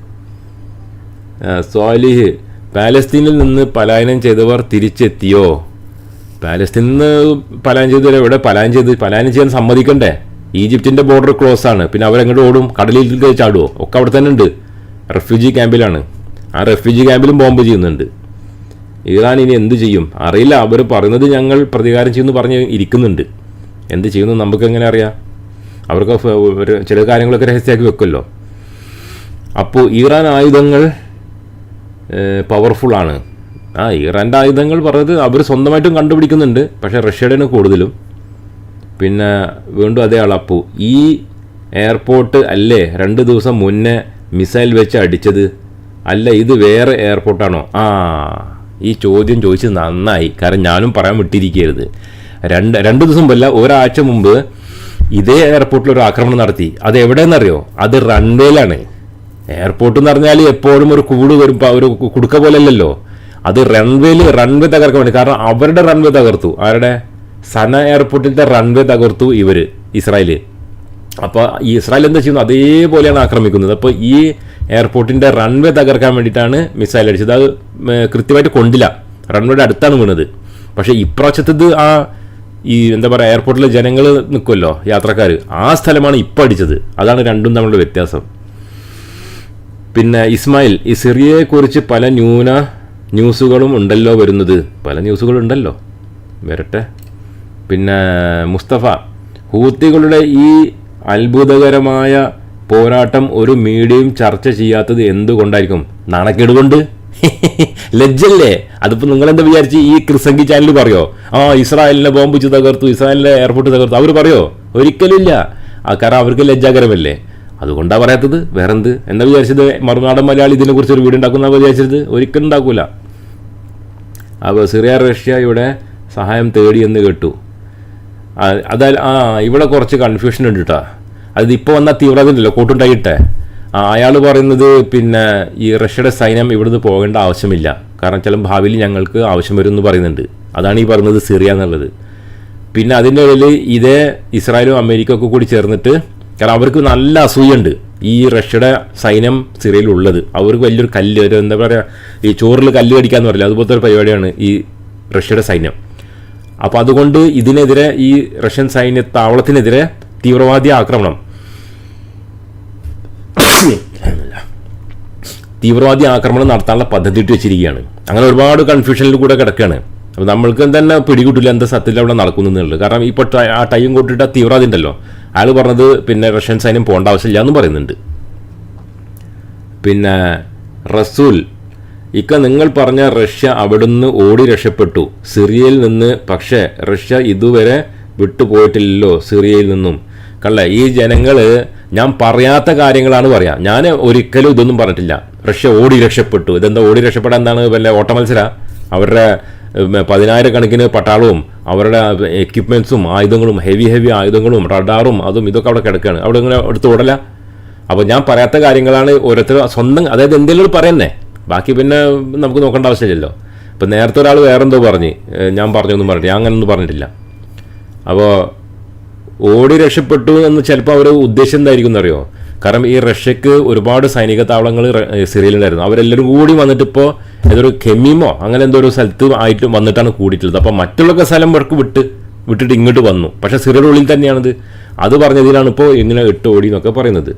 സോലിഹ് പാലസ്തീനിൽ നിന്ന് പലായനം ചെയ്തവർ തിരിച്ചെത്തിയോ? പാലസ്തീനിൽ നിന്ന് പലായനം ചെയ്തവർ ഇവിടെ പലായനം ചെയ്ത് പലായനം ചെയ്യാൻ സമ്മതിക്കണ്ടേ? ഈജിപ്തിന്റെ ബോർഡർ ക്ലോസ് ആണ്. പിന്നെ അവരെങ്ങോട്ട് ഓടും? കടലിൽ ചാടുമോ ഒക്കെ അവിടെ തന്നെ ഉണ്ട്. റെഫ്യൂജി ക്യാമ്പിലാണ് ആ റെഫ്യൂജി ക്യാമ്പിലും ബോംബ് ചെയ്യുന്നുണ്ട്. ഇറാൻ ഇനി എന്ത് ചെയ്യും? അറിയില്ല. അവർ പറയുന്നത് ഞങ്ങൾ പ്രതികാരം ചെയ്യുമെന്ന് പറഞ്ഞ് ഇരിക്കുന്നുണ്ട്. എന്ത് ചെയ്യുന്നു നമുക്ക് എങ്ങനെ അറിയാം? അവർക്ക് ചില കാര്യങ്ങളൊക്കെ രഹസ്യമാക്കി വെക്കുമല്ലോ. അപ്പോൾ ഇറാൻ ആയുധങ്ങൾ പവർഫുള്ളാണ് ആ ഇറാന്റെ ആയുധങ്ങൾ പറഞ്ഞത് അവർ സ്വന്തമായിട്ടും കണ്ടുപിടിക്കുന്നുണ്ട്. പക്ഷേ റഷ്യയുടെയാണ് കൂടുതലും. പിന്നെ വീണ്ടും അതേ അപ്പു. ഈ എയർപോർട്ട് അല്ലേ രണ്ട് ദിവസം മുന്നേ മിസൈൽ വെച്ച് അടിച്ചത്? അല്ല ഇത് വേറെ എയർപോർട്ടാണോ ആ ഈ ചോദ്യം ചോദിച്ചത് നന്നായി. കാരണം ഞാനും പറയാൻ വിട്ടിരിക്കരുത്. രണ്ട് രണ്ട് ദിവസം മുമ്പല്ല ഒരാഴ്ച മുമ്പ് ഇതേ എയർപോർട്ടിൽ ഒരു ആക്രമണം നടത്തി. അത് എവിടെയെന്നറിയോ? അത് റൺവേയിലാണ് എയർപോർട്ട് എന്ന് പറഞ്ഞാൽ എപ്പോഴും ഒരു കൂട് വരും ഒരു കുടുക്ക പോലെയല്ലല്ലോ അത് റൺവേയിൽ റൺവേ തകർക്കാൻ വേണ്ടി. കാരണം അവരുടെ റൺവേ തകർത്തു. ആരുടെ? സന എയർപോർട്ടിലത്തെ റൺവേ തകർത്തു ഇവർ ഇസ്രായേൽ അപ്പോൾ ഈ ഇസ്രായേൽ എന്താ ചെയ്യുന്നത്? അതേപോലെയാണ് ആക്രമിക്കുന്നത്. അപ്പോൾ ഈ എയർപോർട്ടിന്റെ റൺവേ തകർക്കാൻ വേണ്ടിയിട്ടാണ് മിസൈൽ അടിച്ചത്. അത് കൃത്യമായിട്ട് കൊണ്ടില്ല. റൺവേയുടെ അടുത്താണ് വീണത്. പക്ഷേ ഇപ്രാവശ്യത്തത് ആ ഈ എന്താ പറയുക എയർപോർട്ടിലെ ജനങ്ങൾ നിൽക്കുമല്ലോ യാത്രക്കാർ ആ സ്ഥലമാണ് ഇപ്പോൾ അടിച്ചത്. അതാണ് രണ്ടും തമ്മിലുള്ള വ്യത്യാസം. പിന്നെ ഇസ്മായിൽ ഈ സിറിയയെക്കുറിച്ച് പല ന്യൂന ന്യൂസുകളും ഉണ്ടല്ലോ വരുന്നത്. പല ന്യൂസുകളുണ്ടല്ലോ. വരട്ടെ. പിന്നെ മുസ്തഫ ഹൂത്തികളുടെ ഈ അത്ഭുതകരമായ പോരാട്ടം ഒരു മീഡിയയും ചർച്ച ചെയ്യാത്തത് എന്തുകൊണ്ടായിരിക്കും? നാണക്കേടുകൊണ്ട്? ലജ്ജല്ലേ അതിപ്പോൾ നിങ്ങളെന്താ വിചാരിച്ച് ഈ ക്രിസംഗി ചാനൽ പറയോ? ആ ഇസ്രായേലിനെ ബോംബ് വെച്ച് തകർത്തു ഇസ്രായേലിനെ എയർപോർട്ട് തകർത്തു. അവർ പറയോ? ഒരിക്കലും ഇല്ല ആ കാരണം അവർക്ക് ലജ്ജാകരമല്ലേ? അതുകൊണ്ടാണ് പറയാത്തത്. വേറെന്ത്? എന്താ വിചാരിച്ചത്? മറുനാടൻ മലയാളി ഇതിനെക്കുറിച്ച് ഒരു വീട് ഉണ്ടാക്കുന്ന വിചാരിച്ചത്? ഒരിക്കലും ഉണ്ടാക്കൂല. അപ്പോൾ സിറിയ റഷ്യ ഇവിടെ സഹായം തേടിയെന്ന് കേട്ടു. അതായത് ആ ഇവിടെ കുറച്ച് കൺഫ്യൂഷൻ ഉണ്ട് കേട്ടോ അത് ഇപ്പോൾ വന്ന തീവ്രത ഉണ്ടല്ലോ കൂട്ടുണ്ടായിട്ടെ അയാൾ പറയുന്നത് പിന്നെ ഈ റഷ്യയുടെ സൈന്യം ഇവിടുന്ന് പോകേണ്ട ആവശ്യമില്ല. കാരണം ചില ഭാവിയിൽ ഞങ്ങൾക്ക് ആവശ്യം വരും എന്ന് പറയുന്നുണ്ട്. അതാണ് ഈ പറയുന്നത് സിറിയ എന്നുള്ളത്. പിന്നെ അതിന്റെ ഇടയിൽ ഇതേ ഇസ്രായേലും അമേരിക്കയൊക്കെ കൂടി ചേർന്നിട്ട് കാരണം അവർക്ക് നല്ല അസൂയുണ്ട്. ഈ റഷ്യയുടെ സൈന്യം സിറിയയിലുള്ളത്. അവർക്ക് വലിയൊരു കല്ല് ഒരു എന്താ പറയുക ഈ ചോറിൽ കല്ല് കടിക്കാന്ന് പറയില്ല അതുപോലത്തെ ഒരു പരിപാടിയാണ് ഈ റഷ്യയുടെ സൈന്യം. അപ്പോൾ അതുകൊണ്ട് ഇതിനെതിരെ ഈ റഷ്യൻ സൈന്യ താവളത്തിനെതിരെ തീവ്രവാദി ആക്രമണം. തീവ്രവാദി ആക്രമണം നടത്താനുള്ള പദ്ധതി ഇട്ട് വെച്ചിരിക്കുകയാണ്. അങ്ങനെ ഒരുപാട് കൺഫ്യൂഷനിൽ കൂടെ കിടക്കുകയാണ്. അപ്പോൾ നമ്മൾക്ക് തന്നെ പിടികിട്ടില്ല എന്താ സത്യത്തിൽ അവിടെ നടക്കുന്നുള്ളത് കാരണം ഇപ്പോൾ ആ ടൈം കൂട്ടിയിട്ട് തീവ്രവാദി ഉണ്ടല്ലോ അയാൾ പറഞ്ഞത് പിന്നെ റഷ്യൻ സൈന്യം പോകേണ്ട ആവശ്യമില്ല എന്നും പറയുന്നുണ്ട്. പിന്നെ റസൂൽ ഇക്ക നിങ്ങൾ പറഞ്ഞ റഷ്യ അവിടുന്ന് ഓടി രക്ഷപ്പെട്ടു. സിറിയയിൽ നിന്ന് പക്ഷേ റഷ്യ ഇതുവരെ വിട്ടുപോയിട്ടില്ലല്ലോ സിറിയയിൽ നിന്നും. കള്ള ഈ ജനങ്ങൾ ഞാൻ പറയാത്ത കാര്യങ്ങളാണ് പറയാം. ഞാൻ ഒരിക്കലും ഇതൊന്നും പറഞ്ഞിട്ടില്ല. റഷ്യ ഓടി രക്ഷപ്പെട്ടു. ഇതെന്താ ഓടി രക്ഷപ്പെടാൻ എന്താണ് വല്ല ഓട്ടമത്സര അവരുടെ പതിനായിരക്കണക്കിന് പട്ടാളവും അവരുടെ എക്യുപ്മെൻസും ആയുധങ്ങളും ഹെവി ഹെവി ആയുധങ്ങളും റഡാറും അതും ഇതൊക്കെ അവിടെ കിടക്കുകയാണ് അവിടെ ഇങ്ങനെ എടുത്ത് ഓടല. അപ്പോൾ ഞാൻ പറയാത്ത കാര്യങ്ങളാണ് ഓരോരുത്തർ സ്വന്തം അതായത് എന്തെങ്കിലും പറയുന്നേ. ബാക്കി പിന്നെ നമുക്ക് നോക്കേണ്ട ആവശ്യമില്ലല്ലോ. ഇപ്പം നേരത്തെ ഒരാൾ വേറെന്തോ പറഞ്ഞ് ഞാൻ പറഞ്ഞൊന്നും പറഞ്ഞില്ല ഞാൻ അങ്ങനെയൊന്നും പറഞ്ഞിട്ടില്ല. അപ്പോൾ ഓടി രക്ഷപ്പെട്ടു എന്ന് ചിലപ്പോൾ അവർ ഉദ്ദേശം എന്തായിരിക്കും എന്നറിയോ? കാരണം ഈ റഷ്യക്ക് ഒരുപാട് സൈനിക താവളങ്ങൾ സിറിയയിലുണ്ടായിരുന്നു. അവരെല്ലാവരും കൂടി വന്നിട്ട് ഇപ്പോൾ ഏതൊരു കെമീമോ അങ്ങനെ എന്തോ ഒരു സ്ഥലത്ത് ആയിട്ട് വന്നിട്ടാണ് കൂടിയിട്ടുള്ളത്. അപ്പോൾ മറ്റുള്ള സ്ഥലം വർക്ക് വിട്ട് വിട്ടിട്ട് ഇങ്ങോട്ട് വന്നു. പക്ഷെ സിറയുടെ ഉള്ളിൽ തന്നെയാണത്. അത് പറഞ്ഞതിലാണ് ഇപ്പോൾ ഇങ്ങനെ ഇട്ട് ഓടി എന്നൊക്കെ പറയുന്നത്.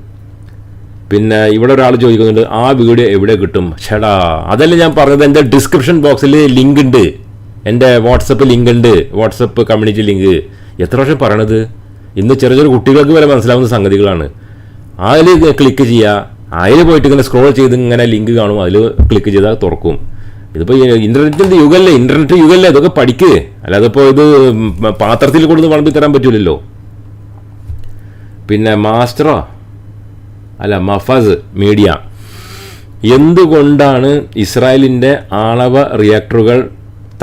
പിന്നെ ഇവിടെ ഒരാൾ ചോദിക്കുന്നുണ്ട് ആ വീഡിയോ എവിടെ കിട്ടും? ഷടാ അതല്ല ഞാൻ പറഞ്ഞത്. എന്റെ ഡിസ്ക്രിപ്ഷൻ ബോക്സിൽ ലിങ്ക് ഉണ്ട്. എന്റെ വാട്സപ്പ് ലിങ്ക് ഉണ്ട്. വാട്സപ്പ് കമ്മ്യൂണിറ്റി ലിങ്ക് എത്ര വർഷം പറയണത്? ഇന്ന് ചെറിയ ചെറിയ കുട്ടികൾക്ക് വരെ മനസ്സിലാവുന്ന സംഗതികളാണ്. അതിൽ ക്ലിക്ക് ചെയ്യുക. അതിൽ പോയിട്ട് ഇങ്ങനെ സ്ക്രോൾ ചെയ്ത് ഇങ്ങനെ ലിങ്ക് കാണും. അതിൽ ക്ലിക്ക് ചെയ്താൽ തുറക്കും. ഇതിപ്പോൾ ഇന്റർനെറ്റിന്റെ യുഗമല്ലേ ഇന്റർനെറ്റ് യുഗമല്ലേ ഇതൊക്കെ പഠിക്ക്. അല്ലാതെ ഇപ്പോൾ ഇത് പാത്രത്തിൽ കൊടുത്ത് വളമ്പി തരാൻ പറ്റില്ലല്ലോ പിന്നെ മാസ്റ്ററോ അല്ല മഫാസ് മീഡിയ എന്തുകൊണ്ടാണ് ഇസ്രായേലിന്റെ ആണവ റിയാക്ടറുകൾ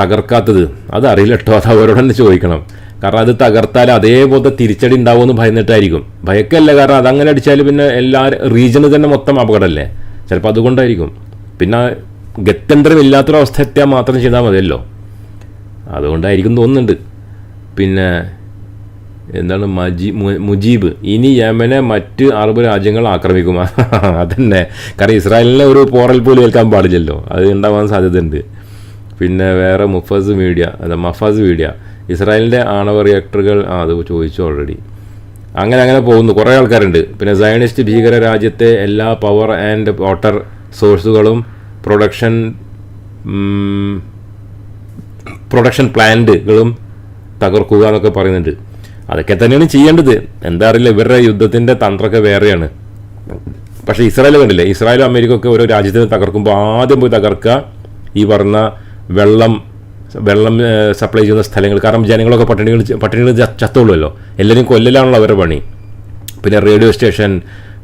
തകർക്കാത്തത്? അത് അറിയില്ല കേട്ടോ അത് അവരോട് തന്നെ ചോദിക്കണം. കാരണം അത് തകർത്താൽ അതേപോലെ തിരിച്ചടി ഉണ്ടാവുമെന്ന് ഭയന്നിട്ടായിരിക്കും. ഭയക്കല്ല കാരണം അതങ്ങനെ അടിച്ചാൽ പിന്നെ എല്ലാ റീജിയന് തന്നെ മൊത്തം അപകടമല്ലേ? ചിലപ്പോൾ അതുകൊണ്ടായിരിക്കും. പിന്നെ ഗത്യന്തരമില്ലാത്തൊരവസ്ഥ എത്തിയാൽ മാത്രം ചെയ്താൽ മതിയല്ലോ. അതുകൊണ്ടായിരിക്കും തോന്നുന്നുണ്ട്. പിന്നെ എന്താണ് മജി മുജീബ്? ഇനി യമനെ മറ്റ് അറബ് രാജ്യങ്ങൾ ആക്രമിക്കുമോ അതന്നെ. കാരണം ഇസ്രായേലിനെ ഒരു പോറൽ പോലും ഏൽക്കാൻ പാടില്ലല്ലോ. അത് ഉണ്ടാവാൻ സാധ്യതയുണ്ട്. പിന്നെ വേറെ മുഫസ് മീഡിയ അല്ല മഫാസ് മീഡിയ. ഇസ്രായേലിന്റെ ആണവ റിയാക്ടറുകൾ ആ അത് ചോദിച്ചു ഓൾറെഡി അങ്ങനെ അങ്ങനെ പോകുന്നു. കുറേ ആൾക്കാരുണ്ട്. പിന്നെ സയണിസ്റ്റ് ഭീകര രാജ്യത്തെ എല്ലാ പവർ ആൻഡ് വാട്ടർ സോഴ്സുകളും പ്രൊഡക്ഷൻ പ്രൊഡക്ഷൻ പ്ലാന്റുകളും തകർക്കുക എന്നൊക്കെ പറയുന്നുണ്ട്. അതൊക്കെ തന്നെയാണ് ചെയ്യേണ്ടത്. എന്താ അറിയില്ല ഇവരുടെ യുദ്ധത്തിന്റെ തന്ത്രമൊക്കെ വേറെയാണ്. പക്ഷേ ഇസ്രായേൽ കണ്ടില്ലേ? ഇസ്രായേലും അമേരിക്ക ഓരോ രാജ്യത്തിനെ തകർക്കുമ്പോൾ ആദ്യം പോയി തകർക്കുക ഈ പറഞ്ഞ വെള്ളം വെള്ളം സപ്ലൈ ചെയ്യുന്ന സ്ഥലങ്ങൾ. കാരണം ജനങ്ങളൊക്കെ പട്ടിണികൾ പട്ടിണികൾ ചത്തോളുമല്ലോ എല്ലാവരും കൊല്ലലാണല്ലോ അവരുടെ പണി. പിന്നെ റേഡിയോ സ്റ്റേഷൻ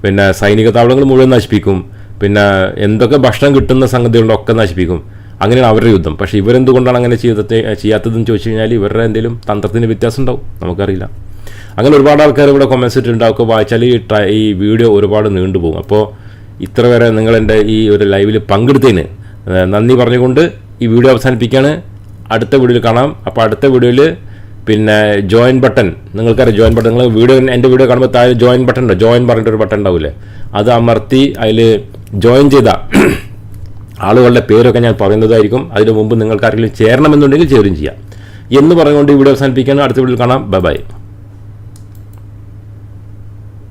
പിന്നെ സൈനിക താവളങ്ങൾ മുഴുവൻ നശിപ്പിക്കും. പിന്നെ എന്തൊക്കെ ഭക്ഷണം കിട്ടുന്ന സംഗതികളൊക്കെ നശിപ്പിക്കും. അങ്ങനെയാണ് അവരുടെ യുദ്ധം. പക്ഷേ ഇവരെന്തുകൊണ്ടാണ് അങ്ങനെ ചെയ്തത് ചെയ്യാത്തതെന്ന് ചോദിച്ചു കഴിഞ്ഞാൽ ഇവരുടെ എന്തെങ്കിലും തന്ത്രത്തിന് വ്യത്യാസം ഉണ്ടാവും. നമുക്കറിയില്ല. അങ്ങനെ ഒരുപാട് ആൾക്കാർ ഇവിടെ കൊമൻസ് ഇട്ടുണ്ടാവും വായിച്ചാൽ ഈ ഈ വീഡിയോ ഒരുപാട് നീണ്ടുപോകും. അപ്പോൾ ഇത്ര വരെ നിങ്ങളെന്റെ ഈ ഒരു ലൈവിൽ പങ്കെടുത്തതിന് നന്ദി പറഞ്ഞുകൊണ്ട് ഈ വീഡിയോ അവസാനിപ്പിക്കുകയാണ്. അടുത്ത വീഡിയോയിൽ കാണാം. അപ്പോൾ അടുത്ത വീഡിയോയിൽ പിന്നെ ജോയിൻ ബട്ടൺ നിങ്ങൾക്കറിയാം ജോയിൻ ബട്ടൺ നിങ്ങൾ വീഡിയോ എന്റെ വീഡിയോ കാണുമ്പോൾ താഴെ ജോയിൻ ബട്ടൺ ഉണ്ടോ? ജോയിൻ പറഞ്ഞിട്ടൊരു ബട്ടൺ ഉണ്ടാവില്ലേ അത് അമർത്തി അതിൽ ജോയിൻ ചെയ്ത. ആളുകളുടെ പേരൊക്കെ ഞാൻ പറയുന്നതായിരിക്കും. അതിന് മുമ്പ് നിങ്ങൾക്ക് ആരെങ്കിലും ചേരണമെന്നുണ്ടെങ്കിൽ ചേരും ചെയ്യാം. എന്ന് പറഞ്ഞുകൊണ്ട് ഈ വീഡിയോ അവസാനിപ്പിക്കാൻ അടുത്ത വീഡിയോയിൽ കാണാം. Bye bye